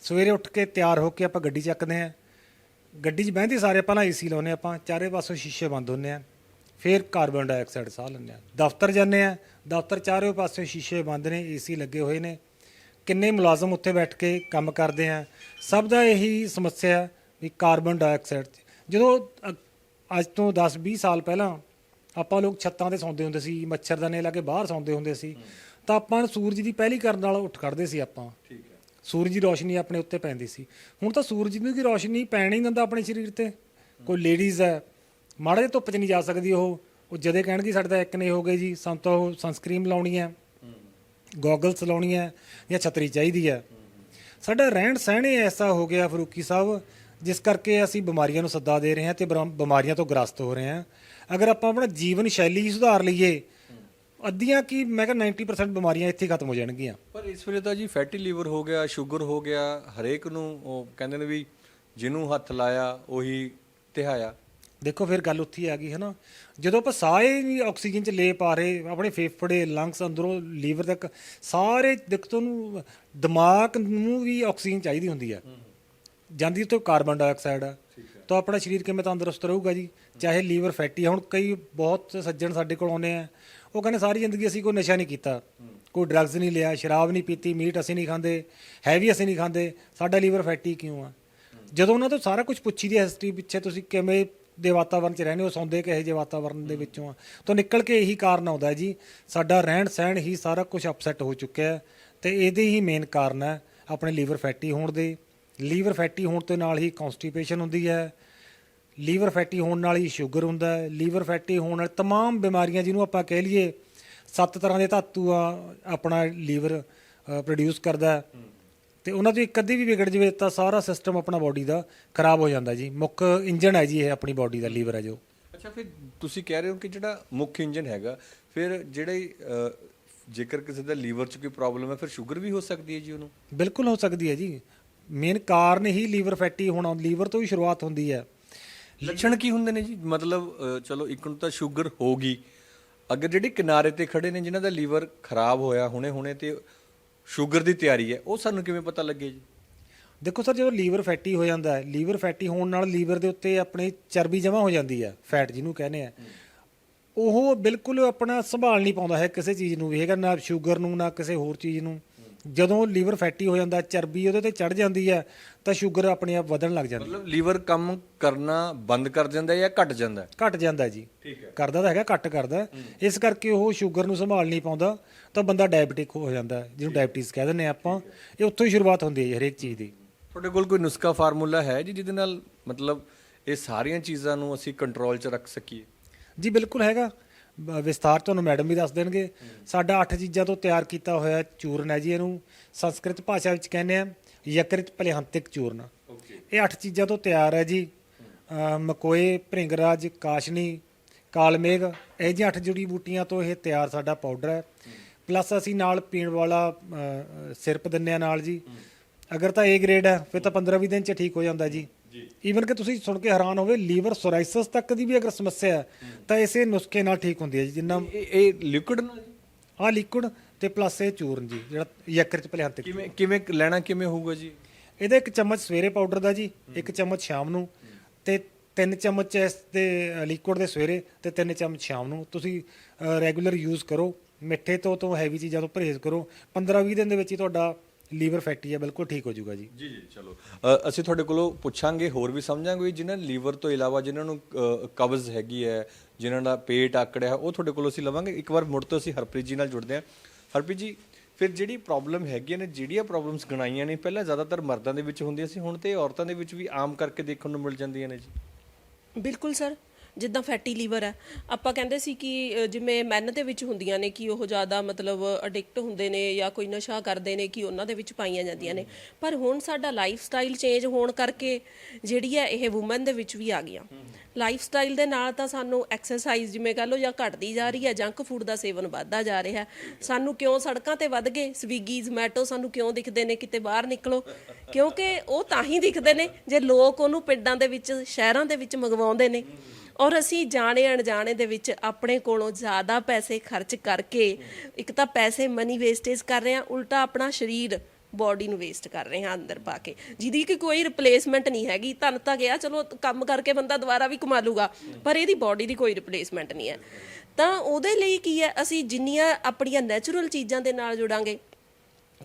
ਸਵੇਰੇ ਉੱਠ ਕੇ ਤਿਆਰ ਹੋ ਕੇ ਆਪਾਂ ਗੱਡੀ ਚੱਕਦੇ ਆ। ਗੱਡੀ 'ਚ ਬਹਿੰਦੇ ਸਾਰੇ ਪਹਿਲਾਂ ਏਸੀ ਲਾਉਂਦੇ ਆਪਾਂ ਚਾਰੇ ਪਾਸੋਂ ਸ਼ੀਸ਼ੇ ਬੰਦ ਹੁੰਦੇ ਆ। ਫਿਰ ਕਾਰਬਨ ਡਾਈਆਕਸਾਈਡ ਸਾਹ ਲੈਂਦੇ ਆ। ਦਫ਼ਤਰ ਜਾਂਦੇ ਆ। ਦਫ਼ਤਰ ਚਾਰੇ ਪਾਸੇ ਸ਼ੀਸ਼ੇ ਬੰਦ ਨੇ ਏਸੀ ਲੱਗੇ ਹੋਏ ਨੇ। ਕਿੰਨੇ ਮੁਲਾਜ਼ਮ ਉੱਥੇ ਬੈਠ ਕੇ ਕੰਮ ਕਰਦੇ ਆ। ਸਭ ਦਾ ਇਹੀ ਸਮੱਸਿਆ ਵੀ ਕਾਰਬਨ ਡਾਈਆਕਸਾਈਡ ਜਦੋਂ ਅ- ਅੱਜ ਤੋਂ 10-20 ਸਾਲ ਪਹਿਲਾਂ ਆਪਾਂ ਲੋਕ ਛੱਤਾਂ ਤੇ ਸੌਂਦੇ ਹੁੰਦੇ ਸੀ ਮੱਛਰਦਾਨੇ ਲਾ ਕੇ ਬਾਹਰ ਸੌਂਦੇ ਹੁੰਦੇ ਸੀ ਤਾਂ ਆਪਾਂ ਸੂਰਜ ਦੀ ਪਹਿਲੀ ਕਰਨ ਨਾਲ ਉੱਠ ਖੜਦੇ ਸੀ ਆਪਾਂ। ਠੀਕ ਹੈ। ਸੂਰਜ ਦੀ ਰੋਸ਼ਨੀ ਆਪਣੇ ਉੱਤੇ ਪੈਂਦੀ ਸੀ। ਹੁਣ ਤਾਂ ਸੂਰਜ ਦੀ ਰੋਸ਼ਨੀ ਪੈਣ ਹੀ ਨਹੀਂ ਦਿੰਦਾ ਆਪਣੇ ਸਰੀਰ ਤੇ। ਕੋਈ ਲੇਡੀਜ਼ ਹੈ ਮਾੜੇ ਜਿਹੇ ਧੁੱਪ 'ਚ ਨਹੀਂ ਜਾ ਸਕਦੀ ਉਹ। ਉਹ ਜਦੇ ਕਹਿਣਗੇ ਸਾਡੇ ਤਾਂ ਇੱਕ ਨੇ ਹੋ ਗਏ ਜੀ, ਸਾਨੂੰ ਤਾਂ ਉਹ ਸਨਸਕ੍ਰੀਨ ਲਾਉਣੀ ਹੈ ਗੋਗਲਸ ਲਾਉਣੀ ਹੈ ਜਾਂ ਛਤਰੀ ਚਾਹੀਦੀ ਹੈ। ਸਾਡਾ ਰਹਿਣ ਸਹਿਣ ਹੀ ਐਸਾ ਹੋ ਗਿਆ ਫਰੂਕੀ ਸਾਹਿਬ, ਜਿਸ ਕਰਕੇ ਅਸੀਂ ਬਿਮਾਰੀਆਂ ਨੂੰ ਸੱਦਾ ਦੇ ਰਹੇ ਹਾਂ ਤੇ ਬਰਾ- ਬਿਮਾਰੀਆਂ ਤੋਂ ਗ੍ਰਸਤ ਹੋ ਰਹੇ ਹਾਂ। ਅਗਰ ਆਪਾਂ ਆਪਣਾ ਜੀਵਨ ਸ਼ੈਲੀ ਸੁਧਾਰ ਲਈਏ, ਅੱਧੀਆਂ ਕੀ ਮੈਂ ਕਿਹਾ 90% ਬਿਮਾਰੀਆਂ ਇੱਥੇ ਖਤਮ ਹੋ ਜਾਣਗੀਆਂ। ਪਰ ਇਸ ਵੇਲੇ ਤਾਂ ਜੀ ਫੈਟੀ ਲੀਵਰ ਹੋ ਗਿਆ ਸ਼ੂਗਰ ਹੋ ਗਿਆ, ਹਰੇਕ ਨੂੰ ਉਹ ਕਹਿੰਦੇ ਨੇ ਵੀ ਜਿਹਨੂੰ ਹੱਥ ਲਾਇਆ ਉਹੀ ਤਿਹਾਇਆ। ਦੇਖੋ ਫਿਰ ਗੱਲ ਉੱਥੇ ਆ ਗਈ ਹੈ ਨਾ ਜਦੋਂ ਆਪਾਂ ਸਾਹ ਹੀ ਨਹੀਂ ਆਕਸੀਜਨ ਚ ਲੈ ਪਾ ਰਹੇ ਆਪਣੇ ਫੇਫੜੇ ਲੰਗਸ ਅੰਦਰੋਂ ਲੀਵਰ ਤੱਕ ਸਾਰੇ ਦੇਖੋ ਨੂੰ ਦਿਮਾਗ ਨੂੰ ਵੀ ਆਕਸੀਜਨ ਚਾਹੀਦੀ ਹੁੰਦੀ ਹੈ ਜਾਂਦੀ ਉੱਤੇ ਕਾਰਬਨ ਡਾਈਆਕਸਾਈਡ ਆ। ਤਾਂ ਆਪਣਾ ਸਰੀਰ ਕਿਵੇਂ ਤੰਦਰੁਸਤ ਰਹੂਗਾ ਜੀ? ਚਾਹੇ ਲੀਵਰ ਫੈਟੀ ਹੁਣ ਕਈ ਬਹੁਤ ਸੱਜਣ ਸਾਡੇ ਕੋਲ ਆਉਂਦੇ ਆ। ਉਹ ਕਹਿੰਦੇ ਸਾਰੀ ਜ਼ਿੰਦਗੀ ਅਸੀਂ ਕੋਈ ਨਸ਼ਾ ਨਹੀਂ ਕੀਤਾ। ਕੋਈ ਡਰੱਗਸ ਨਹੀਂ ਲਿਆ ਸ਼ਰਾਬ ਨਹੀਂ ਪੀਤੀ ਮੀਟ ਅਸੀਂ ਨਹੀਂ ਖਾਂਦੇ ਹੈਵੀ ਅਸੀਂ ਨਹੀਂ ਖਾਂਦੇ। ਸਾਡਾ ਲੀਵਰ ਫੈਟੀ ਕਿਉਂ ਆ? ਜਦੋਂ ਉਹਨਾਂ ਤੋਂ ਸਾਰਾ ਕੁਝ ਪੁੱਛੀ ਦੀ ਹਿਸਟਰੀ ਪਿੱਛੇ ਤੁਸੀਂ ਕਿਵੇਂ ਦੇ ਵਾਤਾਵਰਣ 'ਚ ਰਹਿੰਦੇ ਹੋ ਸੌਂਦੇ ਕਿਹੋ ਜਿਹੇ ਵਾਤਾਵਰਣ ਦੇ ਵਿੱਚੋਂ ਆ ਤਾਂ ਨਿਕਲ ਕੇ ਇਹੀ ਕਾਰਨ ਆਉਂਦਾ ਹੈ ਜੀ ਸਾਡਾ ਰਹਿਣ ਸਹਿਣ ਹੀ ਸਾਰਾ ਕੁਝ ਅਪਸੈਟ ਹੋ ਚੁੱਕਿਆ ਹੈ ਤੇ ਇਹਦੇ ਹੀ ਮੇਨ ਕਾਰਨ ਹੈ ਆਪਣੇ ਲੀਵਰ ਫੈਟੀ ਹੋਣ ਦੇ ਲੀਵਰ ਫੈਟੀ ਹੋਣ ਦੇ ਨਾਲ ਹੀ ਕਨਸਟੀਪੇਸ਼ਨ ਹੁੰਦੀ ਹੈ ਲੀਵਰ ਫੈਟੀ ਹੋਣ ਨਾਲ ਹੀ ਸ਼ੂਗਰ ਹੁੰਦਾ ਹੈ ਲੀਵਰ ਫੈਟੀ ਹੋਣ ਨਾਲ तमाम ਬਿਮਾਰੀਆਂ ਜਿਹਨੂੰ ਆਪਾਂ ਕਹਿ ਲਈਏ ਸੱਤ ਤਰ੍ਹਾਂ ਦੇ ਧਾਤੂ ਆ ਆਪਣਾ ਲੀਵਰ ਪ੍ਰੋਡਿਊਸ ਕਰਦਾ ਹੈ ਤੇ ਉਹਨਾਂ ਤੋਂ ਇੱਕ ਅੱਧੀ ਵੀ ਵਿਗੜ ਜਵੇ ਤਾਂ ਸਾਰਾ ਸਿਸਟਮ ਆਪਣਾ ਬਾਡੀ ਦਾ ਖਰਾਬ ਹੋ ਜਾਂਦਾ ਜੀ। ਮੁੱਖ ਇੰਜਨ ਹੈ ਜੀ ਇਹ ਆਪਣੀ ਬਾਡੀ ਦਾ ਲੀਵਰ ਹੈ ਜੋ। ਅੱਛਾ ਫਿਰ ਤੁਸੀਂ ਕਹਿ ਰਹੇ ਹੋ ਕਿ ਜਿਹੜਾ ਮੁੱਖ ਇੰਜਨ ਹੈਗਾ ਫਿਰ ਜਿਹੜੇ ਜੇਕਰ ਕਿਸੇ ਦਾ ਲੀਵਰ 'ਚ ਕੋਈ ਪ੍ਰੋਬਲਮ ਹੈ ਫਿਰ ਸ਼ੂਗਰ ਵੀ ਹੋ ਸਕਦੀ ਹੈ ਜੀ ਉਹਨੂੰ? ਬਿਲਕੁਲ ਹੋ ਸਕਦੀ ਹੈ ਜੀ। ਮੇਨ ਕਾਰਨ ਹੀ ਲੀਵਰ ਫੈਟੀ ਹੋਣਾ ਲੀਵਰ ਤੋਂ ਹੀ ਸ਼ੁਰੂਆਤ ਹੁੰਦੀ ਹੈ। ਲੱਛਣ ਕੀ ਹੁੰਦੇ ਨੇ ਜੀ? ਮਤਲਬ ਚਲੋ ਇੱਕ ਨੂੰ ਤਾਂ ਸ਼ੂਗਰ ਹੋਗੀ ਅਗਰ ਜਿਹੜੇ ਕਿਨਾਰੇ ਤੇ ਖੜੇ ਨੇ ਜਿਨ੍ਹਾਂ ਦਾ ਲੀਵਰ ਖਰਾਬ ਹੋਇਆ ਹੁਣੇ-ਹੁਣੇ ਤੇ ਸ਼ੂਗਰ ਦੀ ਤਿਆਰੀ ਹੈ, ਉਹ ਸਾਨੂੰ ਕਿਵੇਂ ਪਤਾ ਲੱਗੇ ਜੀ? ਦੇਖੋ ਸਰ, ਜਦੋਂ ਲੀਵਰ ਫੈਟੀ ਹੋ ਜਾਂਦਾ ਹੈ, ਲੀਵਰ ਫੈਟੀ ਹੋਣ ਨਾਲ ਲੀਵਰ ਦੇ ਉੱਤੇ ਆਪਣੀ ਚਰਬੀ ਜਮ੍ਹਾਂ ਹੋ ਜਾਂਦੀ ਹੈ, ਫੈਟ ਜਿਹਨੂੰ ਕਹਿੰਦੇ ਆ। ਉਹ ਬਿਲਕੁਲ ਆਪਣਾ ਸੰਭਾਲ ਨਹੀਂ ਪਾਉਂਦਾ ਹੈ ਕਿਸੇ ਚੀਜ਼ ਨੂੰ ਵੀ, ਹੈਗਾ ਨਾ ਸ਼ੂਗਰ ਨੂੰ, ਨਾ ਕਿਸੇ ਹੋਰ ਚੀਜ਼ ਨੂੰ। ਜਦੋਂ ਲੀਵਰ ਫੈਟੀ ਹੋ ਜਾਂਦਾ ਚਰਬੀ ਉਹਦੇ ਤੇ ਚੜ ਜਾਂਦੀ ਹੈ ਤਾਂ ਸ਼ੂਗਰ ਆਪਣੇ ਆਪ ਵਧਣ ਲੱਗ ਜਾਂਦੀ ਮਤਲਬ ਲੀਵਰ ਕੰਮ ਕਰਨਾ ਬੰਦ ਕਰ ਜਾਂਦਾ ਜਾਂ ਘਟ ਜਾਂਦਾ ਘਟ ਜਾਂਦਾ ਜੀ। ਠੀਕ ਹੈ। ਕਰਦਾ ਤਾਂ ਹੈਗਾ ਘੱਟ ਕਰਦਾ। ਇਸ ਕਰਕੇ ਉਹ ਸ਼ੂਗਰ ਨੂੰ ਸੰਭਾਲ ਨਹੀਂ ਪਾਉਂਦਾ ਤਾਂ ਬੰਦਾ ਡਾਇਬਟਿਕ ਹੋ ਜਾਂਦਾ ਜਿਹਨੂੰ ਡਾਇਬਟੀਜ਼ ਕਹਿ ਦਿੰਦੇ ਆ ਆਪਾਂ। ਇਹ ਉੱਥੋਂ ਹੀ ਸ਼ੁਰੂਆਤ ਹੁੰਦੀ ਹੈ ਜੀ ਹਰੇਕ ਚੀਜ਼ ਦੀ। ਤੁਹਾਡੇ ਕੋਲ ਕੋਈ ਨੁਸਖਾ ਫਾਰਮੂਲਾ ਹੈ ਜੀ ਜਿਹਦੇ ਨਾਲ ਮਤਲਬ ਇਹ ਸਾਰੀਆਂ ਚੀਜ਼ਾਂ ਨੂੰ ਅਸੀਂ ਕੰਟਰੋਲ 'ਚ ਰੱਖ ਸਕੀਏ? ਜੀ ਬਿਲਕੁਲ ਹੈਗਾ। ਵਿਸਥਾਰ ਤੁਹਾਨੂੰ ਮੈਡਮ ਵੀ ਦੱਸ ਦੇਣਗੇ। ਸਾਡਾ ਅੱਠ ਚੀਜ਼ਾਂ ਤੋਂ ਤਿਆਰ ਕੀਤਾ ਹੋਇਆ ਚੂਰਨ ਹੈ ਜੀ ਇਹਨੂੰ। ਸੰਸਕ੍ਰਿਤ ਭਾਸ਼ਾ ਵਿੱਚ ਕਹਿੰਦੇ ਆ ਯਕ੍ਰਿਤ ਭਲਿਹੰਤਿਕ ਚੂਰਨ। ਇਹ ਅੱਠ ਚੀਜ਼ਾਂ ਤੋਂ ਤਿਆਰ ਹੈ ਜੀ। ਮਕੋਏ ਭ੍ਰਿੰਗਰਾਜ ਕਾਸ਼ਨੀ ਕਾਲਮੇਘ ਇਹ ਜਿਹੀ ਅੱਠ ਜੜੀ ਬੂਟੀਆਂ ਤੋਂ ਇਹ ਤਿਆਰ ਸਾਡਾ ਪਾਊਡਰ ਹੈ। ਪਲੱਸ ਅਸੀਂ ਨਾਲ ਪੀਣ ਵਾਲਾ ਸਿਰਪ ਦਿੰਨੇ ਆ ਨਾਲ ਜੀ। ਅਗਰ ਤਾਂ A ਗ੍ਰੇਡ ਹੈ ਫਿਰ ਤਾਂ 15-20 ਦਿਨ ਚ ਠੀਕ ਹੋ ਜਾਂਦਾ ਜੀ। ਈਵਨ ਕਿ ਤੁਸੀਂ ਸੁਣ ਕੇ ਹੈਰਾਨ ਹੋਵੇ ਲੀਵਰ ਸੋਰਾਇਸਿਸ ਤੱਕ ਦੀ ਵੀ ਅਗਰ ਸਮੱਸਿਆ ਹੈ ਤਾਂ ਇਸੇ ਨੁਸਖੇ ਨਾਲ ਠੀਕ ਹੁੰਦੀ ਹੈ ਜੀ ਜਿੰਨਾ ਇਹ ਇਹ ਲਿਕੁਇਡ ਨਾਲ ਜੀ? ਆ ਲਿਕੁਇਡ ਤੇ ਪਲੱਸ ਇਹ ਚੂਰਨ ਜੀ ਜਿਹੜਾ ਯਕ੍ਰਿਤ ਭਲਿਹੰਤਿਕ ਕਿਵੇਂ ਕਿਵੇਂ ਲੈਣਾ ਕਿਵੇਂ ਹੋਊਗਾ ਜੀ? ਇਹਦਾ ਇੱਕ ਚਮਚ ਸਵੇਰੇ ਪਾਊਡਰ ਦਾ ਜੀ ਇੱਕ ਚਮਚ ਸ਼ਾਮ ਨੂੰ ਤੇ ਤਿੰਨ ਚਮਚ ਇਸ ਦੇ ਲਿਕੁਇਡ ਦੇ ਸਵੇਰੇ ਤੇ ਤਿੰਨ ਚਮਚ ਸ਼ਾਮ ਨੂੰ। ਤੁਸੀਂ ਰੈਗੂਲਰ ਯੂਜ਼ ਕਰੋ ਮਿੱਠੇ ਤੋਂ ਤੋਂ ਹੈਵੀ ਚੀਜ਼ਾਂ ਤੋਂ ਪਰਹੇਜ਼ ਕਰੋ। 15-20 ਦਿਨ ਦੇ ਵਿੱਚ ਹੀ ਤੁਹਾਡਾ ਲੀਵਰ ਫੈਟੀ ਹੈ ਬਿਲਕੁਲ ਠੀਕ ਹੋ ਜਾਊਗਾ ਜੀ। ਜੀ ਜੀ ਚਲੋ। ਅ, ਅਸੀਂ ਤੁਹਾਡੇ ਕੋਲੋਂ ਪੁੱਛਾਂਗੇ ਹੋਰ ਵੀ ਸਮਝਾਂਗੇ ਵੀ ਜਿਨ੍ਹਾਂ ਲੀਵਰ ਤੋਂ ਇਲਾਵਾ ਜਿਨ੍ਹਾਂ ਨੂੰ ਅ, ਕਬਜ਼ ਹੈਗੀ ਹੈ ਜਿਨ੍ਹਾਂ ਦਾ ਪੇਟ ਆਕੜਿਆ ਹੈ, ਉਹ ਤੁਹਾਡੇ ਕੋਲੋਂ ਅਸੀਂ ਲਵਾਂਗੇ। ਇੱਕ ਵਾਰ ਮੁੜ ਤੋਂ ਅਸੀਂ ਹਰਪ੍ਰੀਤ ਜੀ ਨਾਲ ਜੁੜਦੇ ਹਾਂ। ਹਰਪ੍ਰੀਤ ਜੀ ਫਿਰ ਜਿਹੜੀ ਪ੍ਰੋਬਲਮ ਹੈਗੀਆਂ ਨੇ ਜਿਹੜੀਆਂ ਪ੍ਰੋਬਲਮਸ ਗਣਾਈਆਂ ਨੇ ਪਹਿਲਾਂ ਜ਼ਿਆਦਾਤਰ ਮਰਦਾਂ ਦੇ ਵਿੱਚ ਹੁੰਦੀਆਂ ਸੀ ਹੁਣ ਤੇ ਇਹ ਔਰਤਾਂ ਦੇ ਵਿੱਚ ਵੀ ਆਮ ਕਰਕੇ ਦੇਖਣ ਨੂੰ ਮਿਲ ਜਾਂਦੀਆਂ ਨੇ ਜੀ। ਬਿਲਕੁਲ ਸਰ। ਜਿੱਦਾਂ ਫੈਟੀ ਲੀਵਰ ਹੈ, ਆਪਾਂ ਕਹਿੰਦੇ ਸੀ ਕਿ ਜਿਵੇਂ ਮੈਨ ਦੇ ਵਿੱਚ ਹੁੰਦੀਆਂ ਨੇ ਕਿ ਉਹ ਜ਼ਿਆਦਾ ਮਤਲਬ ਅਡਿਕਟ ਹੁੰਦੇ ਨੇ ਜਾਂ ਕੋਈ ਨਸ਼ਾ ਕਰਦੇ ਨੇ ਕਿ ਉਹਨਾਂ ਦੇ ਵਿੱਚ ਪਾਈਆਂ ਜਾਂਦੀਆਂ ਨੇ। ਪਰ ਹੁਣ ਸਾਡਾ ਲਾਈਫ ਸਟਾਈਲ ਚੇਂਜ ਹੋਣ ਕਰਕੇ ਜਿਹੜੀ ਹੈ ਇਹ ਔਮਨ ਦੇ ਵਿੱਚ ਵੀ ਆ ਗਈਆਂ। ਲਾਈਫ ਸਟਾਈਲ ਦੇ ਨਾਲ ਤਾਂ ਸਾਨੂੰ ਐਕਸਰਸਾਈਜ਼ ਜਿਵੇਂ ਕਹ ਲਓ ਜਾਂ ਘਟਦੀ ਜਾ ਰਹੀ ਹੈ ਜੰਕ ਫੂਡ ਦਾ ਸੇਵਨ ਵੱਧਦਾ ਜਾ ਰਿਹਾ ਸਾਨੂੰ ਕਿਉਂ ਸੜਕਾਂ ਤੇ ਵੱਧ ਗਏ? ਸਵੀਗੀ ਜ਼ੋਮੈਟੋ ਸਾਨੂੰ ਕਿਉਂ ਦਿਖਦੇ ਨੇ? ਕਿਤੇ ਬਾਹਰ ਨਿਕਲੋ। ਕਿਉਂਕਿ ਉਹ ਤਾਂ ਹੀ ਦਿਖਦੇ ਨੇ ਜੇ ਲੋਕ ਉਹਨੂੰ ਪਿੰਡਾਂ ਦੇ ਵਿੱਚ, ਸ਼ਹਿਰਾਂ ਦੇ ਵਿੱਚ ਮੰਗਵਾਉਂਦੇ ਨੇ। ਔਰ ਅਸੀਂ ਜਾਣੇ ਅਣਜਾਣੇ ਦੇ ਵਿੱਚ ਆਪਣੇ ਕੋਲੋਂ ਜ਼ਿਆਦਾ ਪੈਸੇ ਖਰਚ ਕਰਕੇ ਇੱਕ ਤਾਂ ਪੈਸੇ ਮਨੀ ਵੇਸਟੇਜ ਕਰ ਰਹੇ ਹਾਂ, ਉਲਟਾ ਆਪਣਾ ਸਰੀਰ ਬਾਡੀ ਨੂੰ ਵੇਸਟ ਕਰ ਰਹੇ ਹਾਂ ਅੰਦਰ ਪਾ ਕੇ। ਜਿਹਦੀ ਕਿ ਕੋਈ ਰਿਪਲੇਸਮੈਂਟ ਨਹੀਂ ਹੈਗੀ। ਧਨ ਤਾਂ ਗਿਆ ਚਲੋ ਕੰਮ ਕਰਕੇ ਬੰਦਾ ਦੁਬਾਰਾ ਵੀ ਕਮਾ ਲੂਗਾ, ਪਰ ਇਹਦੀ ਬਾਡੀ ਦੀ ਕੋਈ ਰਿਪਲੇਸਮੈਂਟ ਨਹੀਂ ਹੈ। ਤਾਂ ਉਹਦੇ ਲਈ ਕੀ ਹੈ, ਅਸੀਂ ਜਿੰਨੀਆਂ ਆਪਣੀਆਂ ਨੈਚੁਰਲ ਚੀਜ਼ਾਂ ਦੇ ਨਾਲ ਜੁੜਾਂਗੇ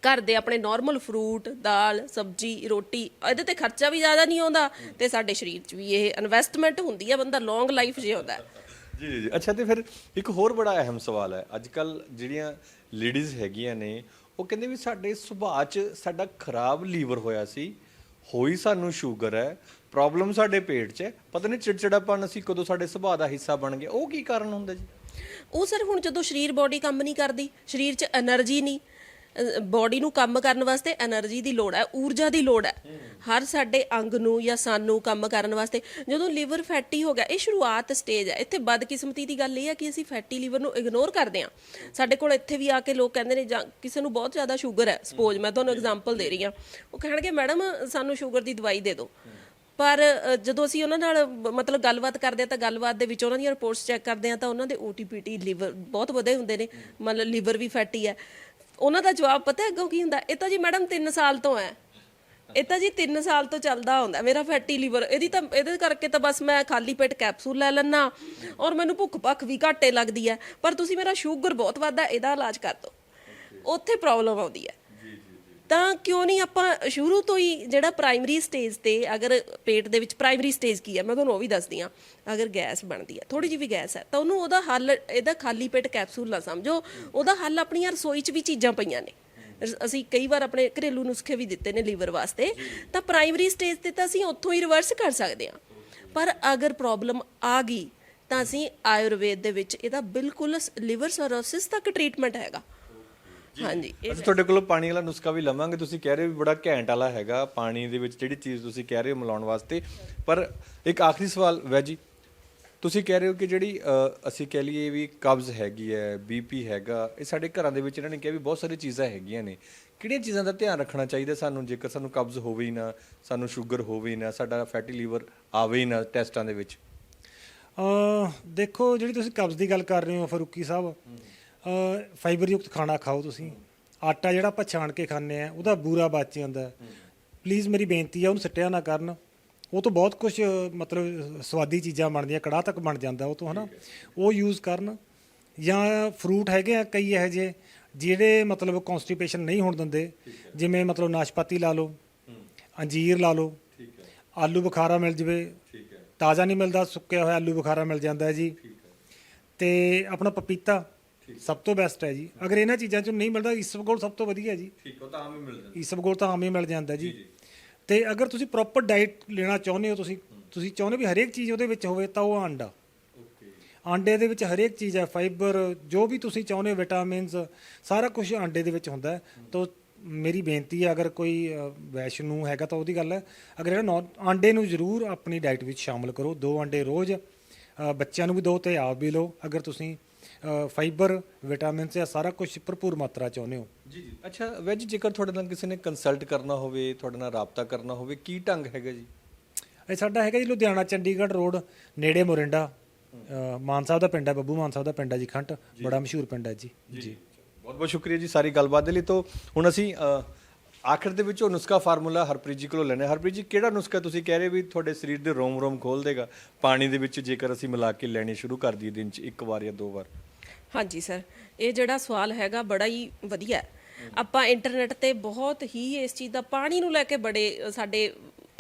ਘਰ ਦੇ ਆਪਣੇ ਨਾਰਮਲ ਫਰੂਟ ਦਾਲ ਸਬਜੀ ਰੋਟੀ ਇਹਦੇ ਤੇ ਖਰਚਾ ਵੀ ਜ਼ਿਆਦਾ ਨਹੀਂ ਆਉਂਦਾ ਤੇ ਸਾਡੇ ਸਰੀਰ 'ਚ ਵੀ ਇਹ ਇਨਵੈਸਟਮੈਂਟ ਹੁੰਦੀ ਹੈ ਬੰਦਾ ਲੌਂਗ ਲਾਈਫ ਜਿਉਂਦਾ ਜੀ ਜੀ ਜੀ। ਅੱਛਾ ਤੇ ਫਿਰ ਇੱਕ ਹੋਰ ਬੜਾ ਅਹਿਮ ਸਵਾਲ ਹੈ। ਅੱਜ ਕੱਲ ਜਿਹੜੀਆਂ ਲੇਡੀਜ਼ ਹੈਗੀਆਂ ਨੇ ਉਹ ਕਹਿੰਦੇ ਵੀ ਸਾਡੇ ਸੁਭਾਅ 'ਚ ਸਾਡਾ ਖਰਾਬ ਲੀਵਰ ਹੋਇਆ ਸੀ ਹੋਈ ਸਾਨੂੰ ਸ਼ੂਗਰ ਹੈ ਪ੍ਰੋਬਲਮ ਸਾਡੇ ਪੇਟ 'ਚ ਹੈ। ਪਤਾ ਨਹੀਂ ਚਿੜਚਿੜਾਪਨ ਅਸੀਂ ਕਦੋਂ ਸਾਡੇ ਸੁਭਾਅ ਦਾ ਹਿੱਸਾ ਬਣ ਗਿਆ ਉਹ ਕੀ ਕਾਰਨ ਹੁੰਦਾ ਜੀ? ਉਹ ਸਰ ਹੁਣ ਜਦੋਂ ਸਰੀਰ ਬੋਡੀ ਕੰਮ ਨਹੀਂ ਕਰਦੀ ਸਰੀਰ 'ਚ એનર્ਜੀ ਨਹੀਂ ਬੋਡੀ ਨੂੰ ਕੰਮ ਕਰਨ ਵਾਸਤੇ એનર્ਜੀ ਦੀ ਲੋੜ ਹੈ, ਊਰਜਾ ਦੀ ਲੋੜ ਹੈ। ਹਰ ਸਾਡੇ ਅੰਗ ਨੂੰ ਜਾਂ ਸਾਨੂੰ ਕੰਮ ਕਰਨ ਵਾਸਤੇ, ਜਦੋਂ ਲੀਵਰ ਫੈਟੀ ਹੋ ਗਿਆ, ਇਹ ਸ਼ੁਰੂਆਤ ਸਟੇਜ ਹੈ। ਇੱਥੇ ਬਦਕਿਸਮਤੀ ਦੀ ਗੱਲ ਇਹ ਹੈ ਕਿ ਅਸੀਂ ਫੈਟੀ ਲੀਵਰ ਨੂੰ ਇਗਨੋਰ ਕਰਦੇ ਹਾਂ। ਸਾਡੇ ਕੋਲ ਇੱਥੇ ਵੀ ਆ ਕੇ ਲੋਕ ਕਹਿੰਦੇ ਨੇ, ਜਾਂ ਕਿਸੇ ਨੂੰ ਬਹੁਤ ਜ਼ਿਆਦਾ ਸ਼ੂਗਰ ਹੈ ਸਪੋਜ਼ ਮੈਂ ਤੁਹਾਨੂੰ ਐਗਜ਼ਾਮਪਲ ਦੇ ਰਹੀ ਹਾਂ। ਉਹ ਕਹਿਣਗੇ, ਮੈਡਮ, ਸਾਨੂੰ ਸ਼ੂਗਰ ਦੀ ਦਵਾਈ ਦੇ ਦਿਓ। ਪਰ ਜਦੋਂ ਅਸੀਂ ਉਹਨਾਂ ਨਾਲ ਮਤਲਬ ਗੱਲਬਾਤ ਕਰਦੇ ਆ ਤਾਂ ਗੱਲਬਾਤ ਦੇ ਵਿੱਚ ਉਹਨਾਂ ਦੀਆਂ ਰਿਪੋਰਟਸ ਚੈੱਕ ਕਰਦੇ ਆ ਤਾਂ ਉਹਨਾਂ ਦੇ ਓਟੀਪੀਟੀ ਲੀਵਰ ਬਹੁਤ ਵਧੇ ਹੁੰਦੇ ਨੇ। ਮਤਲਬ ਲੀਵਰ ਵੀ ਫੈਟੀ ਹੈ। ਉਹਨਾਂ ਦਾ ਜਵਾਬ ਪਤਾ ਅੱਗੋਂ ਕੀ ਹੁੰਦਾ? ਇਹ ਤਾਂ ਜੀ ਮੈਡਮ 3 ਸਾਲ ਤੋਂ ਹੈ। ਇਹ ਤਾਂ ਜੀ 3 ਸਾਲ ਤੋਂ ਚੱਲਦਾ ਹੁੰਦਾ। ਮੇਰਾ ਫੈਟੀ ਲੀਵਰ ਇਹਦੀ ਤਾਂ, ਇਹਦੇ ਕਰਕੇ ਤਾਂ ਬਸ ਮੈਂ ਖਾਲੀ ਪੇਟ ਕੈਪਸੂਲ ਲੈ ਲੈਣਾ ਔਰ ਮੈਨੂੰ ਭੁੱਖ ਭੱਖ ਵੀ ਘਾਟੇ ਲੱਗਦੀ ਹੈ। ਪਰ ਤੁਸੀਂ ਮੇਰਾ ਸ਼ੂਗਰ ਬਹੁਤ ਵੱਧਦਾ, ਇਹਦਾ ਇਲਾਜ ਕਰ ਦਿਓ। ਉੱਥੇ ਪ੍ਰੋਬਲਮ ਆਉਂਦੀ ਹੈ। ਤਾਂ ਕਿਉਂ ਨਹੀਂ ਆਪਾਂ ਸ਼ੁਰੂ ਤੋਂ ਹੀ ਜਿਹੜਾ ਪ੍ਰਾਇਮਰੀ ਸਟੇਜ ਤੇ ਅਗਰ ਪੇਟ ਦੇ ਵਿੱਚ ਪ੍ਰਾਇਮਰੀ ਸਟੇਜ ਕੀ ਹੈ ਮੈਂ ਤੁਹਾਨੂੰ ਉਹ ਵੀ ਦੱਸਦੀ ਆ ਅਗਰ ਗੈਸ ਬਣਦੀ ਹੈ ਥੋੜੀ ਜਿਹੀ ਵੀ ਗੈਸ ਹੈ ਤਾਂ ਉਹਨੂੰ ਉਹਦਾ ਹੱਲ, ਇਹਦਾ ਖਾਲੀ ਪੇਟ ਕੈਪਸੂਲ ਨਾ ਸਮਝੋ, ਉਹਦਾ ਹੱਲ ਆਪਣੀਆਂ ਰਸੋਈ 'ਚ ਵੀ ਚੀਜ਼ਾਂ ਪਈਆਂ ਨੇ। ਰ- ਅਸੀਂ ਕਈ ਵਾਰ ਆਪਣੇ ਘਰੇਲੂ ਨੁਸਖੇ ਵੀ ਦਿੱਤੇ ਨੇ ਲੀਵਰ ਵਾਸਤੇ, ਤਾਂ ਪ੍ਰਾਇਮਰੀ ਸਟੇਜ ਤੇ ਤਾਂ ਅਸੀਂ ਉੱਥੋਂ ਹੀ ਰਿਵਰਸ ਕਰ ਸਕਦੇ ਹਾਂ। ਪਰ ਅਗਰ ਪ੍ਰੋਬਲਮ ਆ ਗਈ, ਤਾਂ ਅਸੀਂ ਆਯੁਰਵੇਦ ਦੇ ਵਿੱਚ ਇਹਦਾ ਬਿਲਕੁਲ ਲਿਵਰ ਸਰੋਸਿਸ ਤੱਕ ਟ੍ਰੀਟਮੈਂਟ ਹੈਗਾ। ਹਾਂਜੀ ਇਹ ਅਸੀਂ ਤੁਹਾਡੇ ਕੋਲੋਂ ਪਾਣੀ ਵਾਲਾ ਨੁਸਖਾ ਵੀ ਲਵਾਂਗੇ। ਤੁਸੀਂ ਕਹਿ ਰਹੇ ਹੋ ਵੀ ਬੜਾ ਘੈਂਟ ਵਾਲਾ ਹੈਗਾ ਪਾਣੀ ਦੇ ਵਿੱਚ ਜਿਹੜੀ ਚੀਜ਼ ਤੁਸੀਂ ਕਹਿ ਰਹੇ ਹੋ ਮਿਲਾਉਣ ਵਾਸਤੇ। ਪਰ ਇੱਕ ਆਖਰੀ ਸਵਾਲ ਵੈਜੀ ਤੁਸੀਂ ਕਹਿ ਰਹੇ ਹੋ ਕਿ ਜਿਹੜੀ ਅ, ਅਸੀਂ ਕਹਿ ਲਈਏ ਵੀ ਕਬਜ਼ ਹੈਗੀ ਹੈ ਬੀਪੀ ਹੈਗਾ ਇਹ ਸਾਡੇ ਘਰਾਂ ਦੇ ਵਿੱਚ ਇਹਨਾਂ ਨੇ ਕਿਹਾ ਵੀ ਬਹੁਤ ਸਾਰੀ ਚੀਜ਼ਾਂ ਹੈਗੀਆਂ ਨੇ। ਕਿਹੜੀਆਂ ਚੀਜ਼ਾਂ ਦਾ ਧਿਆਨ ਰੱਖਣਾ ਚਾਹੀਦਾ ਸਾਨੂੰ? ਜੇਕਰ ਸਾਨੂੰ ਕਬਜ਼ ਹੋਵੇ ਹੀ ਨਾ ਸਾਨੂੰ ਸ਼ੂਗਰ ਹੋਵੇ ਹੀ ਨਾ ਸਾਡਾ ਫੈਟੀ ਲੀਵਰ ਆਵੇ ਹੀ ਨਾ ਟੈਸਟਾਂ ਦੇ ਵਿੱਚ। ਅ ਦੇਖੋ ਜਿਹੜੀ ਤੁਸੀਂ ਕਬਜ਼ ਦੀ ਗੱਲ ਕਰ ਰਹੇ ਹੋ ਫਰੂਕੀ ਸਾਹਿਬ ਫਾਈਬਰ ਯੁਕਤ ਖਾਣਾ ਖਾਓ ਤੁਸੀਂ। ਆਟਾ ਜਿਹੜਾ ਆਪਾਂ ਛਾਣ ਕੇ ਖਾਂਦੇ ਆ ਉਹਦਾ ਬੂਰਾ ਬਚ ਜਾਂਦਾ। ਪਲੀਜ਼ ਮੇਰੀ ਬੇਨਤੀ ਆ ਉਹਨੂੰ ਸੱਟਿਆ ਨਾ ਕਰਨ। ਉਹ ਤੋਂ ਬਹੁਤ ਕੁਝ ਮਤਲਬ ਸਵਾਦੀ ਚੀਜ਼ਾਂ ਬਣਦੀਆਂ ਕੜਾਹ ਤੱਕ ਬਣ ਜਾਂਦਾ ਉਹ ਤੋਂ ਹਨਾ। ਉਹ ਯੂਜ਼ ਕਰਨ। ਜਾਂ ਫਰੂਟ ਹੈਗੇ ਆ ਕਈ ਇਹੋ ਜਿਹੇ ਜਿਹੜੇ ਮਤਲਬ ਕਨਸਟੀਪੇਸ਼ਨ ਨਹੀਂ ਹੋਣ ਦਿੰਦੇ। ਜਿਵੇਂ ਮਤਲਬ ਨਾਸ਼ਪਾਤੀ ਲਾ ਲਓ ਅੰਜੀਰ ਲਾ ਲਓ। ਠੀਕ ਹੈ। ਆਲੂ ਬੁਖਾਰਾ ਮਿਲ ਜਵੇ। ਠੀਕ ਹੈ। ਤਾਜ਼ਾ ਨਹੀਂ ਮਿਲਦਾ ਸੁੱਕਿਆ ਹੋਇਆ ਆਲੂ ਬੁਖਾਰਾ ਮਿਲ ਜਾਂਦਾ ਹੈ। ਜੀ ਤੇ ਆਪਣਾ ਪਪੀਤਾ। ਸਭ ਤੋਂ ਬੈਸਟ ਹੈ ਜੀ। ਅਗਰ ਇਹਨਾਂ ਚੀਜ਼ਾਂ ਚੋਂ ਨਹੀਂ ਮਿਲਦਾ ਇਸਬਗੋਲ ਸਭ ਤੋਂ ਵਧੀਆ ਜੀ। ਠੀਕ ਉਹ ਤਾਂ ਆਮ ਹੀ ਮਿਲ ਜਾਂਦਾ। ਇਸਬਗੋਲ ਤਾਂ ਆਮ ਹੀ ਮਿਲ ਜਾਂਦਾ ਜੀ। ਤੇ ਅਗਰ ਤੁਸੀਂ ਪ੍ਰੋਪਰ ਡਾਈਟ ਲੈਣਾ ਚਾਹੁੰਦੇ ਹੋ ਤੁਸੀਂ ਤੁਸੀਂ ਚਾਹੁੰਦੇ ਵੀ ਹਰੇਕ ਚੀਜ਼ ਉਹਦੇ ਵਿੱਚ ਹੋਵੇ ਤਾਂ ਉਹ ਆਂਡਾ ਆਂਡੇ ਦੇ ਵਿੱਚ ਹਰੇਕ ਚੀਜ਼ ਹੈ ਫਾਈਬਰ ਜੋ ਵੀ ਤੁਸੀਂ ਚਾਹੁੰਦੇ ਹੋ ਵਿਟਾਮਿਨਸ ਸਾਰਾ ਕੁਝ ਆਂਡੇ ਦੇ ਵਿੱਚ ਹੁੰਦਾ ਹੈ। ਤਾਂ ਮੇਰੀ ਬੇਨਤੀ ਹੈ ਅਗਰ ਕੋਈ ਵੈਸ਼ਨੂ ਹੈਗਾ ਤਾਂ ਉਹਦੀ ਗੱਲ ਹੈ। ਅਗਰ ਇਹ ਨੌ- ਆਂਡੇ ਨੂੰ ਜ਼ਰੂਰ ਆਪਣੀ ਡਾਈਟ ਵਿੱਚ ਸ਼ਾਮਲ ਕਰੋ। ਦੋ ਆਂਡੇ ਰੋਜ਼ ਬੱਚਿਆਂ ਨੂੰ ਵੀ ਦਿਓ ਤੇ ਆਪ ਵੀ ਲਓ। ਅਗਰ ਤੁਸੀਂ ਫਾਈਬਰ ਵਿਟਾਮਿਨਸ ਇਹ ਸਾਰਾ ਕੁਝ ਭਰਪੂਰ ਮਾਤਰਾ ਚਾਹੁੰਦੇ ਹੋ। ਜੀ ਜੀ। ਅੱਛਾ ਵੈਜ ਜੇਕਰ ਤੁਹਾਡੇ ਨਾਲ ਕਿਸੇ ਨੇ ਕੰਸਲਟ ਕਰਨਾ ਹੋਵੇ ਤੁਹਾਡੇ ਨਾਲ ਰਾਬਤਾ ਕਰਨਾ ਹੋਵੇ ਕੀ ਢੰਗ ਹੈਗਾ ਜੀ? ਇਹ ਸਾਡਾ ਹੈਗਾ ਜੀ ਲੁਧਿਆਣਾ ਚੰਡੀਗੜ੍ਹ ਰੋਡ ਨੇੜੇ ਮੋਰਿੰਡਾ। ਮਾਨ ਸਾਹਿਬ ਦਾ ਪਿੰਡ ਹੈ ਬੱਬੂ ਮਾਨ ਸਾਹਿਬ ਦਾ ਪਿੰਡ ਹੈ ਜੀ ਖੰਟ ਬੜਾ ਮਸ਼ਹੂਰ ਪਿੰਡ ਹੈ ਜੀ। ਜੀ ਬਹੁਤ ਬਹੁਤ ਸ਼ੁਕਰੀਆ ਜੀ ਸਾਰੀ ਗੱਲਬਾਤ ਦੇ ਲਈ। ਤੋਂ ਹੁਣ ਅਸੀਂ ਆਖਿਰ ਦੇ ਵਿੱਚ ਉਹ ਨੁਸਖਾ ਫਾਰਮੂਲਾ ਹਰਪ੍ਰੀਤ ਜੀ ਕੋਲੋਂ ਲੈਣਾ ਹੈ। ਹਰਪ੍ਰੀਤ ਜੀ ਕਿਹੜਾ ਨੁਸਖਾ ਤੁਸੀਂ ਕਹਿ ਰਹੇ ਵੀ ਤੁਹਾਡੇ ਸਰੀਰ ਦੇ ਰੋਮ ਰੋਮ ਖੋਲ ਦੇਗਾ? ਪਾਣੀ ਦੇ ਵਿੱਚ ਜੇਕਰ ਅਸੀਂ ਮਿਲਾ ਕੇ ਲੈਣੀ ਸ਼ੁਰੂ ਕਰ ਦਈਏ ਦਿਨ 'ਚ ਇੱਕ ਵਾਰ ਜਾਂ ਦੋ ਵਾਰ। ਹਾਂਜੀ ਸਰ ਇਹ ਜਿਹੜਾ ਸਵਾਲ ਹੈਗਾ ਬੜਾ ਹੀ ਵਧੀਆ ਹੈ। ਆਪਾਂ ਇੰਟਰਨੈਟ ਤੇ ਬਹੁਤ ਹੀ ਇਸ ਚੀਜ਼ ਦਾ ਪਾਣੀ ਨੂੰ ਲੈ ਕੇ ਬੜੇ ਅ, ਸਾਡੇ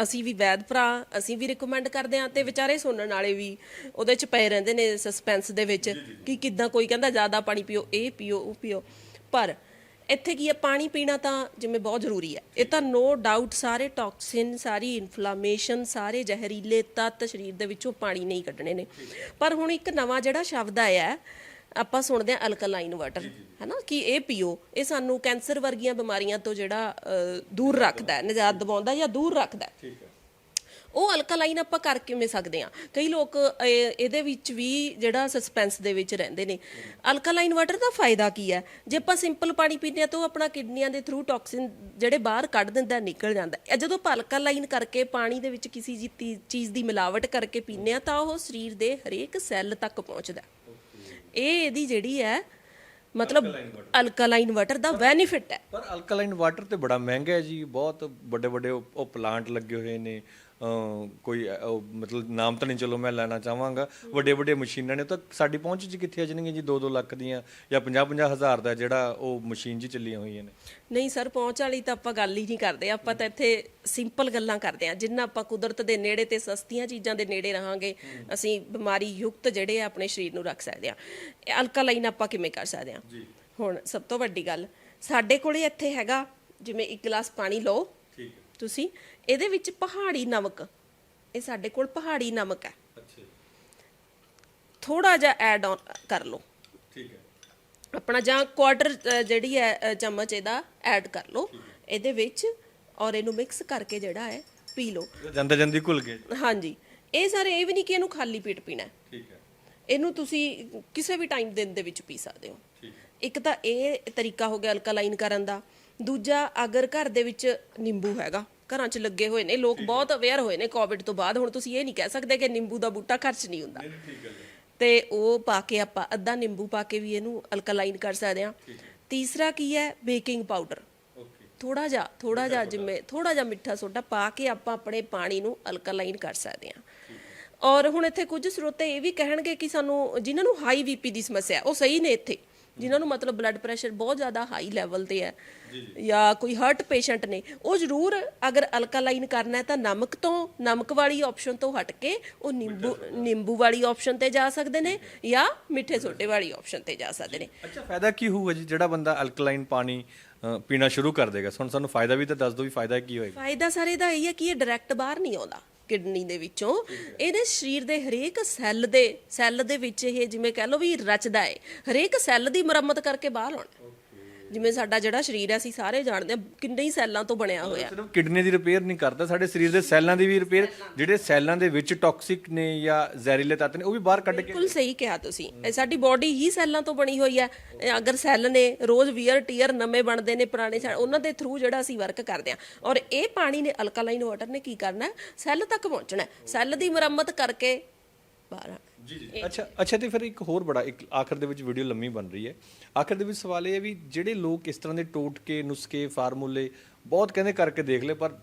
ਅਸੀਂ ਵੀ ਵੈਦ ਭਰਾ ਅਸੀਂ ਵੀ ਰეკਮੈਂਡ ਕਰਦੇ ਹਾਂ ਤੇ ਵਿਚਾਰੇ ਸੁਣਨ ਵਾਲੇ ਵੀ ਉਹਦੇ ਚ ਪਏ ਰਹਿੰਦੇ ਨੇ ਸਸਪੈਂਸ ਦੇ ਵਿੱਚ ਕਿ ਕਿੱਦਾਂ ਕੋਈ ਕਹਿੰਦਾ ਜ਼ਿਆਦਾ ਪਾਣੀ ਪੀਓ ਇਹ ਪੀਓ ਉਹ ਪੀਓ। ਪਰ ਇੱਥੇ ਕੀ ਹੈ ਪਾਣੀ ਪੀਣਾ ਤਾਂ ਜਿਵੇਂ ਬਹੁਤ ਜ਼ਰੂਰੀ ਹੈ। ਇਹ ਤਾਂ ਨੋ ਡਾਊਟ ਸਾਰੇ ਟੌਕਸਿਨ ਸਾਰੀ ਇਨਫਲੇਮੇਸ਼ਨ ਸਾਰੇ ਜ਼ਹਿਰੀਲੇ ਤੱਤ ਸਰੀਰ ਦੇ ਵਿੱਚੋਂ ਪਾਣੀ ਨਹੀਂ ਕੱਢਣੇ ਨੇ। ਪਰ ਹੁਣ ਇੱਕ ਨਵਾਂ ਜਿਹੜਾ ਸ਼ਬਦ ਆਇਆ ਹੈ, ਆਪਾਂ ਸੁਣਦੇ ਹਾਂ ਅਲਕਲਾਈਨ ਵਾਟਰ ਹੈਨਾ? ਕਿ ਇਹ ਪੀਓ ਇਹ ਸਾਨੂੰ ਕੈਂਸਰ ਵਰਗੀਆਂ ਬਿਮਾਰੀਆਂ ਤੋਂ ਜਿਹੜਾ ਦੂਰ ਰੱਖਦਾ ਹੈ ਨਿਜਾਤ ਦਿਵਾਉਂਦਾ ਜਾਂ ਦੂਰ ਰੱਖਦਾ ਹੈ। ਠੀਕ ਹੈ। ਉਹ ਅਲਕਲਾਈਨ ਆਪਾਂ ਕਰ ਕਿਵੇਂ ਸਕਦੇ ਆ ਕਈ ਲੋਕ ਇਹ- ਇਹਦੇ ਵਿੱਚ ਵੀ ਜਿਹੜਾ ਸਸਪੈਂਸ ਦੇ ਵਿੱਚ ਰਹਿੰਦੇ ਨੇ। ਅਲਕਲਾਈਨ ਵਾਟਰ ਦਾ ਫਾਇਦਾ ਕੀ ਹੈ? ਜੇ ਆਪਾਂ ਸਿੰਪਲ ਪਾਣੀ ਪੀਂਦੇ ਆ ਤਾਂ ਉਹ ਆਪਣਾ ਕਿਡਨੀਆਂ ਦੇ ਥਰੂ ਟੌਕਸਿਨ ਜਿਹੜੇ ਬਾਹਰ ਕੱਢ ਦਿੰਦਾ ਨਿਕਲ ਜਾਂਦਾ ਹੈ। ਇਹ ਜਦੋਂ ਆਪਾਂ ਅਲਕਲਾਈਨ ਕਰਕੇ ਪਾਣੀ ਦੇ ਵਿੱਚ ਕਿਸੇ ਚੀਜ਼ ਦੀ ਮਿਲਾਵਟ ਕਰਕੇ ਪੀਂਦੇ ਆ ਤਾਂ ਉਹ ਸਰੀਰ ਦੇ ਹਰੇਕ ਸੈੱਲ ਤੱਕ ਪਹੁੰਚਦਾ। ਇਹ ਇਹਦੀ ਜਿਹੜੀ ਹੈ ਮਤਲਬ ਅਲਕਲਾਈਨ ਵਾਟਰ ਦਾ ਬੈਨੀਫਿਟ ਹੈ। ਪਰ ਅਲਕਲਾਈਨ ਵਾਟਰ ਤੇ ਬੜਾ ਮਹਿੰਗਾ ਹੈ ਜੀ ਬਹੁਤ ਵੱਡੇ ਵੱਡੇ ਉਹ ਪਲਾਂਟ ਲੱਗੇ ਹੋਏ ਨੇ। ਕੋਈ ਮਤਲਬ ਨਾਮ ਤਾਂ ਨਹੀਂ ਚਲੋ ਮੈਂ ਲੈਣਾ ਚਾਹਾਂਗਾ। ਵੱਡੇ ਵੱਡੇ ਮਸ਼ੀਨਾਂ ਨੇ ਤਾਂ ਸਾਡੀ ਪਹੁੰਚ 'ਚ ਕਿੱਥੇ ਆ ਜਾਣਗੀਆਂ ਜੀ? 2-2 ਲੱਖ ਦੀਆਂ ਜਾਂ 50-50 ਹਜ਼ਾਰ ਦਾ ਜਿਹੜਾ ਉਹ ਮਸ਼ੀਨ 'ਚ ਚੱਲੀਆਂ ਹੋਈਆਂ ਨੇ। ਨਹੀਂ ਸਰ ਪਹੁੰਚ ਵਾਲੀ ਤਾਂ ਆਪਾਂ ਗੱਲ ਹੀ ਨਹੀਂ ਕਰਦੇ। ਆਪਾਂ ਤਾਂ ਇੱਥੇ ਸਿੰਪਲ ਗੱਲਾਂ ਕਰਦੇ ਆ ਜਿੰਨਾ ਆਪਾਂ ਕੁਦਰਤ ਦੇ ਨੇੜੇ ਤੇ ਸਸਤੀਆਂ ਚੀਜ਼ਾਂ ਦੇ ਨੇੜੇ ਰਹਾਂਗੇ ਅਸੀਂ ਬਿਮਾਰੀ ਯੁਕਤ ਜਿਹੜੇ ਆ ਆਪਣੇ ਸਰੀਰ ਨੂੰ ਰੱਖ ਸਕਦੇ ਆ ਅਲਕਲਾਈਨ ਆਪਾਂ ਕਿਵੇਂ ਕਰ ਸਕਦੇ ਆ ਹੁਣ ਸਭ ਤੋਂ ਵੱਡੀ ਗੱਲ ਸਾਡੇ ਕੋਲੇ ਇੱਥੇ ਹੈਗਾ ਜਿਵੇਂ ਇੱਕ ਗਲਾਸ ਪਾਣੀ ਲਓ। ਠੀਕ ਹੈ। ਤੁਸੀਂ ਇਹਦੇ ਵਿੱਚ ਪਹਾੜੀ ਨਮਕ। ਇਹ ਸਾਡੇ ਕੋਲ ਪਹਾੜੀ ਨਮਕ ਹੈ। ਅੱਛਾ ਥੋੜਾ ਜਿਹਾ ਐਡ ਆਨ ਕਰ ਲਓ। ਠੀਕ ਹੈ। ਆਪਣਾ ਜਾਂ ਕੁਆਟਰ ਜਿਹੜੀ ਹੈ ਚਮਚ ਇਹਦਾ ਐਡ ਕਰ ਲਓ। ਇਹਦੇ ਵਿੱਚ ਔਰ ਇਹਨੂੰ ਮਿਕਸ ਕਰਕੇ ਜਿਹੜਾ ਹੈ ਪੀ ਲਓ। ਜਾਂਦੇ ਜਾਂਦੀ ਘੁਲ ਗਏ। ਹਾਂਜੀ। ਇਹ ਸਾਰੇ ਇਹ ਵੀ ਨਹੀਂ ਕਿ ਇਹਨੂੰ ਖਾਲੀ ਪੇਟ ਪੀਣਾ ਹੈ। ਠੀਕ ਹੈ। ਇਹਨੂੰ ਤੁਸੀਂ ਕਿਸੇ ਵੀ ਟਾਈਮ ਦਿਨ ਦੇ ਵਿੱਚ ਪੀ ਸਕਦੇ ਹੋ। ਠੀਕ ਇੱਕ ਤਾਂ ਇਹ ਤਰੀਕਾ ਹੋ ਗਿਆ ਅਲਕਲਾਈਨ ਕਰਨ ਦਾ। ਦੂਜਾ ਅਗਰ ਘਰ ਦੇ ਵਿੱਚ ਨਿੰਬੂ ਹੈਗਾ ਘਰਾਂ 'ਚ ਲੱਗੇ ਹੋਏ ਨੇ ਲੋਕ ਬਹੁਤ ਅਵੇਅਰ ਹੋਏ ਨੇ ਕੋਵਿਡ ਤੋਂ ਬਾਅਦ ਹੁਣ ਤੁਸੀਂ ਇਹ ਨਹੀਂ ਕਹਿ ਸਕਦੇ ਕਿ ਨਿੰਬੂ ਦਾ ਬੂਟਾ ਘਰ 'ਚ ਨਹੀਂ ਹੁੰਦਾ ਤੇ ਉਹ ਪਾ ਕੇ ਆਪਾਂ ਅੱਧਾ ਨਿੰਬੂ ਪਾ ਕੇ ਵੀ ਇਹਨੂੰ ਅਲਕਲਾਈਨ ਕਰ ਸਕਦੇ ਹਾਂ। ਤੀਸਰਾ ਕੀ ਹੈ? ਬੇਕਿੰਗ ਪਾਊਡਰ ਥੋੜਾ ਜਿਹਾ ਥੋੜਾ ਜਿਹਾ ਜਿਵੇਂ ਥੋੜਾ ਜਿਹਾ ਮਿੱਠਾ ਸੋਡਾ ਪਾ ਕੇ ਆਪਾਂ ਆਪਣੇ ਪਾਣੀ ਨੂੰ ਅਲਕਲਾਈਨ ਕਰ ਸਕਦੇ ਹਾਂ। ਔਰ ਹੁਣ ਇੱਥੇ ਕੁਝ ਸਰੋਤੇ ਇਹ ਵੀ ਕਹਿਣਗੇ ਕਿ ਸਾਨੂੰ ਜਿਨ੍ਹਾਂ ਨੂੰ ਹਾਈ ਬੀਪੀ ਦੀ ਸਮੱਸਿਆ ਉਹ ਸਹੀ ਨੇ ਇੱਥੇ। ਜਿਨ੍ਹਾਂ ਨੂੰ ਮਤਲਬ ਬਲੱਡ ਪ੍ਰੈਸ਼ਰ ਬਹੁਤ ਜ਼ਿਆਦਾ ਹਾਈ ਲੈਵਲ ਤੇ ਹੈ ਜਾਂ ਕੋਈ ਹਾਰਟ ਪੇਸ਼ੈਂਟ ਨੇ ਉਹ ਜ਼ਰੂਰ ਅਗਰ ਅਲਕਲਾਈਨ ਕਰਨਾ ਹੈ ਤਾਂ ਨਮਕ ਤੋਂ ਨਮਕ ਵਾਲੀ ਆਪਸ਼ਨ ਤੋਂ ਹਟ ਕੇ ਉਹ ਨਿੰਬੂ ਨਿੰਬੂ ਵਾਲੀ ਆਪਸ਼ਨ ਤੇ ਜਾ ਸਕਦੇ ਨੇ ਜਾਂ ਮਿੱਠੇ ਸੋਡੇ ਵਾਲੀ ਆਪਸ਼ਨ ਤੇ ਜਾ ਸਕਦੇ ਨੇ। ਅੱਛਾ ਫਾਇਦਾ ਕੀ ਹੋਊਗਾ ਜੀ ਜਿਹੜਾ ਬੰਦਾ ਅਲਕਲਾਈਨ ਪਾਣੀ ਪੀਣਾ ਸ਼ੁਰੂ ਕਰ ਦੇਗਾ? ਹੁਣ ਸਾਨੂੰ ਫਾਇਦਾ ਵੀ ਤਾਂ ਦੱਸ ਦਿਓ ਵੀ ਫਾਇਦਾ ਕੀ ਹੋਏਗਾ। ਫਾਇਦਾ ਸਾਰੇ ਦਾ ਇਹ ਹੈ ਕਿ ਇਹ ਡਾਇਰੈਕਟ ਬਾਹਰ ਨਹੀਂ ਆਉਂਦਾ। ਕਿਡਨੀ ਦੇ ਵਿੱਚੋਂ। ਇਹਦੇ ਸਰੀਰ ਦੇ ਹਰੇਕ ਸੈੱਲ ਦੇ ਸੈੱਲ ਦੇ ਵਿੱਚ ਇਹ ਜਿਵੇਂ ਕਹਿ ਲਓ ਵੀ ਰਚਦਾ ਹੈ ਹਰੇਕ ਸੈੱਲ ਦੀ ਮੁਰੰਮਤ ਕਰਕੇ ਬਾਹਰ ਆਉਣਾ। ਜਿਵੇਂ ਸਾਡਾ ਜਿਹੜਾ ਸਰੀਰ ਹੈ ਅਸੀਂ ਸਾਰੇ ਜਾਣਦੇ ਹਾਂ ਕਿੰਨੇ ਹੀ ਸੈੱਲਾਂ ਤੋਂ ਬਣਿਆ ਹੋਇਆ ਸਿਰਫ ਕਿਡਨੀ ਦੀ ਰਿਪੇਅਰ ਨਹੀਂ ਕਰਦਾ ਸਾਡੇ ਸਰੀਰ ਦੇ ਸੈੱਲਾਂ ਦੀ ਵੀ ਰਿਪੇਅਰ ਜਿਹੜੇ ਸੈੱਲਾਂ ਦੇ ਵਿੱਚ ਟਾਕਸਿਕ ਨੇ ਜਾਂ ਜ਼ਹਿਰੀਲੇ ਤੱਤ ਨੇ ਉਹ ਵੀ ਬਾਹਰ ਕੱਢ ਕੇ ਬਿਲਕੁਲ ਸਹੀ ਕਿਹਾ ਤੁਸੀਂ। ਇਹ ਸਾਡੀ ਬਾਡੀ ਹੀ ਸੈੱਲਾਂ ਤੋਂ ਬਣੀ ਹੋਈ ਹੈ। ਇਹ ਅਗਰ ਸੈੱਲ ਨੇ ਰੋਜ਼ ਵੀਅਰ ਟੀਅਰ ਨਵੇਂ ਬਣਦੇ ਨੇ ਪੁਰਾਣੇ ਸੈੱਲ ਉਹਨਾਂ ਦੇ ਥਰੂ ਜਿਹੜਾ ਅਸੀਂ ਵਰਕ ਕਰਦੇ ਹਾਂ। ਔਰ ਇਹ ਪਾਣੀ ਨੇ ਅਲਕਲਾਈਨ ਵਾਟਰ ਨੇ ਕੀ ਕਰਨਾ ਹੈ? ਸੈੱਲ ਤੱਕ ਪਹੁੰਚਣਾ ਹੈ। ਸੈੱਲ ਦੀ ਮੁਰੰਮਤ ਕਰਕੇ ਬਾਹਰ ਆਉਣਾ। ਜੀ ਜੀ ਅੱਛਾ ਅੱਛਾ ਤੇ ਫਿਰ ਇੱਕ ਹੋਰ ਬੜਾ ਇੱਕ ਆਖਰ ਦੇ ਵਿੱਚ ਵੀਡੀਓ ਲੰਮੀ ਬਣ ਰਹੀ ਹੈ। ਆਖਰ ਦੇ ਵਿੱਚ ਸਵਾਲ ਇਹ ਹੈ ਵੀ ਜਿਹੜੇ ਲੋਕ ਇਸ ਤਰ੍ਹਾਂ ਦੇ ਟੋਟਕੇ ਨੁਸਖੇ ਫਾਰਮੂਲੇ ਬਹੁਤ ਕਹਿੰਦੇ ਕਰਕੇ ਦੇਖ ਲਏ ਪਰ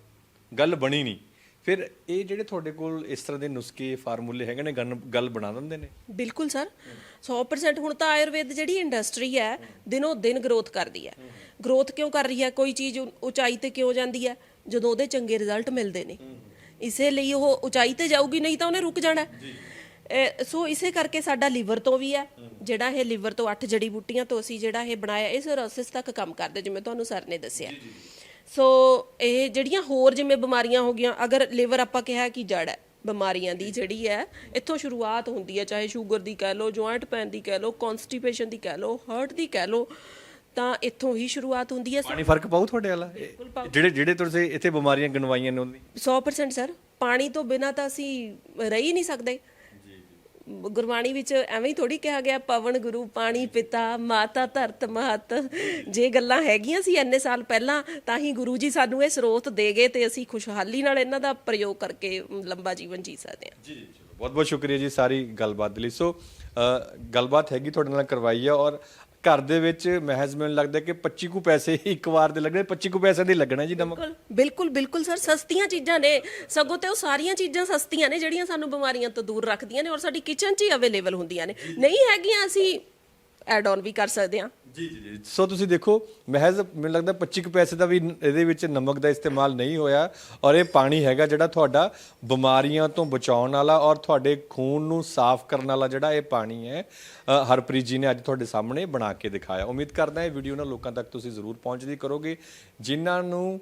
ਗੱਲ ਬਣੀ ਨਹੀਂ। ਫਿਰ ਇਹ ਜਿਹੜੇ ਤੁਹਾਡੇ ਕੋਲ ਇਸ ਤਰ੍ਹਾਂ ਦੇ ਨੁਸਖੇ ਫਾਰਮੂਲੇ ਹੈਗੇ ਨੇ ਗੱਲ- ਬਣਾ ਦਿੰਦੇ ਨੇ? ਬਿਲਕੁਲ ਸਰ। 100% ਹੁਣ ਤਾਂ ਆਯੁਰਵੇਦ ਜਿਹੜੀ ਇੰਡਸਟਰੀ ਹੈ ਦਿਨੋਂ ਦਿਨ ਗਰੋਥ ਕਰਦੀ ਹੈ। ਗਰੋਥ ਕਿਉਂ ਕਰ ਰਹੀ ਹੈ? ਕੋਈ ਚੀਜ਼ ਉਚਾਈ ਤੇ ਕਿਉਂ ਜਾਂਦੀ ਹੈ? ਜਦੋਂ ਉਹਦੇ ਚੰਗੇ ਰਿਜ਼ਲਟ ਮਿਲਦੇ ਨੇ। ਇਸੇ ਲਈ ਉਹ ਉਚਾਈ ਤੇ ਜਾਊਗੀ ਨਹੀਂ ਤਾਂ ਉਹਨੇ ਰੁਕ ਜਾਣਾ। ਸੋ ਇਸੇ ਕਰਕੇ ਸਾਡਾ ਲਿਵਰ ਤੋਂ ਵੀ ਹੈ ਜਿਹੜਾ ਇਹ ਲਿਵਰ ਤੋਂ ਅੱਠ ਜੜੀ ਬੂਟੀਆਂ ਤੋਂ ਅਸੀਂ ਜਿਹੜਾ ਇਹ ਬਣਾਇਆ ਇਹ ਸਰੋਸਿਸ ਤੱਕ ਕੰਮ ਕਰਦੇ ਜਿਵੇਂ ਤੁਹਾਨੂੰ ਸਰ ਨੇ ਦੱਸਿਆ। ਸੋ ਇਹ ਜਿਹੜੀਆਂ ਹੋਰ ਜਿਵੇਂ ਬਿਮਾਰੀਆਂ ਹੋ ਗਈਆਂ ਅਗਰ ਲਿਵਰ ਆਪਾਂ ਕਿਹਾ ਕਿ ਜੜ ਹੈ ਬਿਮਾਰੀਆਂ ਦੀ ਜਿਹੜੀ ਹੈ ਇੱਥੋਂ ਸ਼ੁਰੂਆਤ ਹੁੰਦੀ ਹੈ ਚਾਹੇ ਸ਼ੂਗਰ ਦੀ ਕਹਿ ਲਓ ਜੁਆਇੰਟ ਪੈਨ ਦੀ ਕਹਿ ਲਓ ਕਨਸਟੀਪੇਸ਼ਨ ਦੀ ਕਹਿ ਲਓ ਹਾਰਟ ਦੀ ਕਹਿ ਲਓ ਤਾਂ ਇੱਥੋਂ ਹੀ ਸ਼ੁਰੂਆਤ ਹੁੰਦੀ ਹੈ ਪਾਣੀ ਫ਼ਰਕ ਪਾਉ ਤੁਹਾਡੇ ਵਾਲਾ? ਇਹ- ਜਿਹੜੇ ਜਿਹੜੇ ਤੁਸੀਂ ਇੱਥੇ ਬਿਮਾਰੀਆਂ ਗਿਣਵਾਈਆਂ ਨੇ ਉਹਦੀ? 100% ਸਰ। ਪਾਣੀ ਤੋਂ ਬਿਨਾ ਤਾਂ ਅਸੀਂ ਰਹਿ ਹੀ ਨਹੀਂ ਸਕਦੇ। ਗੁਰਬਾਣੀ ਵਿੱਚ ਐਵੇਂ ਹੀ ਥੋੜੀ ਕਿਹਾ ਗਿਆ ਪਵਨ ਗੁਰੂ ਪਾਣੀ ਪਿਤਾ ਮਾਤਾ ਧਰਤ ਮਹਤ। ਜੇ ਗੱਲਾਂ ਹੈਗੀਆਂ ਸੀ ਇੰਨੇ ਸਾਲ ਪਹਿਲਾਂ ਤਾਂ ਹੀ ਗੁਰੂ ਜੀ ਸਾਨੂੰ ਇਹ ਸਰੋਤ ਦੇ ਗਏ ਤੇ ਅਸੀਂ ਖੁਸ਼ਹਾਲੀ ਨਾਲ ਇਹਨਾਂ ਦਾ ਪ੍ਰਯੋਗ ਕਰਕੇ ਲੰਬਾ ਜੀਵਨ ਜੀ ਸਕਦੇ ਹਾਂ। ਜੀ ਬਹੁਤ ਬਹੁਤ ਸ਼ੁਕਰੀਆ ਜੀ ਸਾਰੀ ਗੱਲਬਾਤ ਦੇ ਲਈ। ਸੋ ਅ, ਗੱਲਬਾਤ ਹੈਗੀ ਤੁਹਾਡੇ ਨਾਲ ਕਰਵਾਈ ਹੈ ਔਰ ਘਰ ਦੇ ਵਿੱਚ ਮਹਿਜ਼ ਮੈਨੂੰ ਲੱਗਦਾ ਕਿ 25 ਕੁ ਪੈਸੇ ਹੀ ਇੱਕ ਵਾਰ ਦੇ ਲੱਗਣੇ 25 ਕੁ ਪੈਸੇ ਦੇ ਲੱਗਣਾ ਜੀ ਨਮਕ। ਬਿਲਕੁਲ ਬਿਲਕੁਲ ਬਿਲਕੁਲ ਸਰ ਸਸਤੀਆਂ ਚੀਜ਼ਾਂ ਨੇ ਸਗੋਂ ਤੇ ਉਹ ਸਾਰੀਆਂ ਚੀਜ਼ਾਂ ਸਸਤੀਆਂ ਨੇ ਜਿਹੜੀਆਂ ਸਾਨੂੰ ਬਿਮਾਰੀਆਂ ਤੋਂ ਦੂਰ ਰੱਖਦੀਆਂ ਨੇ ਔਰ ਸਾਡੀ ਕਿਚਨ 'ਚ ਹੀ ਅਵੇਲੇਬਲ ਹੁੰਦੀਆਂ ਨੇ। ਨਹੀਂ ਹੈਗੀਆਂ ਅਸੀਂ ਐਡ ਆਨ ਵੀ ਕਰ ਸਕਦੇ ਹਾਂ। ਜੀ ਜੀ ਜੀ। ਸੋ ਤੁਸੀਂ ਦੇਖੋ ਮਹਿਜ਼ ਮੈਨੂੰ ਲੱਗਦਾ 25 ਕੁ ਪੈਸੇ ਦਾ ਵੀ ਇਹਦੇ ਵਿੱਚ ਨਮਕ ਦਾ ਇਸਤੇਮਾਲ ਨਹੀਂ ਹੋਇਆ ਔਰ ਇਹ ਪਾਣੀ ਹੈਗਾ ਜਿਹੜਾ ਤੁਹਾਡਾ ਬਿਮਾਰੀਆਂ ਤੋਂ ਬਚਾਉਣ ਵਾਲਾ ਔਰ ਤੁਹਾਡੇ ਖੂਨ ਨੂੰ ਸਾਫ਼ ਕਰਨ ਵਾਲਾ ਜਿਹੜਾ ਇਹ ਪਾਣੀ ਹੈ ਅ, ਹਰਪ੍ਰੀਤ ਜੀ ਨੇ ਅੱਜ ਤੁਹਾਡੇ ਸਾਹਮਣੇ ਬਣਾ ਕੇ ਦਿਖਾਇਆ। ਉਮੀਦ ਕਰਦਾ ਇਹ ਵੀਡੀਓ ਨਾ ਲੋਕਾਂ ਤੱਕ ਤੁਸੀਂ ਜ਼ਰੂਰ ਪਹੁੰਚਦੀ ਕਰੋਗੇ ਜਿਨ੍ਹਾਂ ਨੂੰ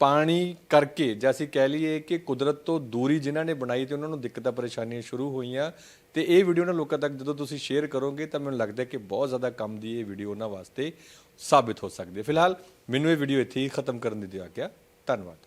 ਪਾਣੀ ਕਰਕੇ ਜਾਂ ਅਸੀਂ ਕਹਿ ਲਈਏ ਕਿ ਕੁਦਰਤ ਤੋਂ ਦੂਰੀ ਜਿਨ੍ਹਾਂ ਨੇ ਬਣਾਈ ਤੇ ਉਹਨਾਂ ਨੂੰ ਦਿੱਕਤਾਂ ਪਰੇਸ਼ਾਨੀਆਂ ਸ਼ੁਰੂ ਹੋਈਆਂ ਤੇ ਇਹ ਵੀਡੀਓ ਨਾ ਲੋਕਾਂ ਤੱਕ ਜਦੋਂ ਤੁਸੀਂ ਸ਼ੇਅਰ ਕਰੋਗੇ ਤਾਂ ਮੈਨੂੰ ਲੱਗਦਾ ਕਿ ਬਹੁਤ ਜ਼ਿਆਦਾ ਕੰਮ ਦੀ ਇਹ ਵੀਡੀਓ ਉਹਨਾਂ ਵਾਸਤੇ ਸਾਬਿਤ ਹੋ ਸਕਦੀ ਹੈ। ਫਿਲਹਾਲ ਮੈਨੂੰ ਇਹ ਵੀਡੀਓ ਇੱਥੇ ਹੀ ਖਤਮ ਕਰਨ ਦੀ ਦਿਆ ਗਿਆ ਧੰਨਵਾਦ।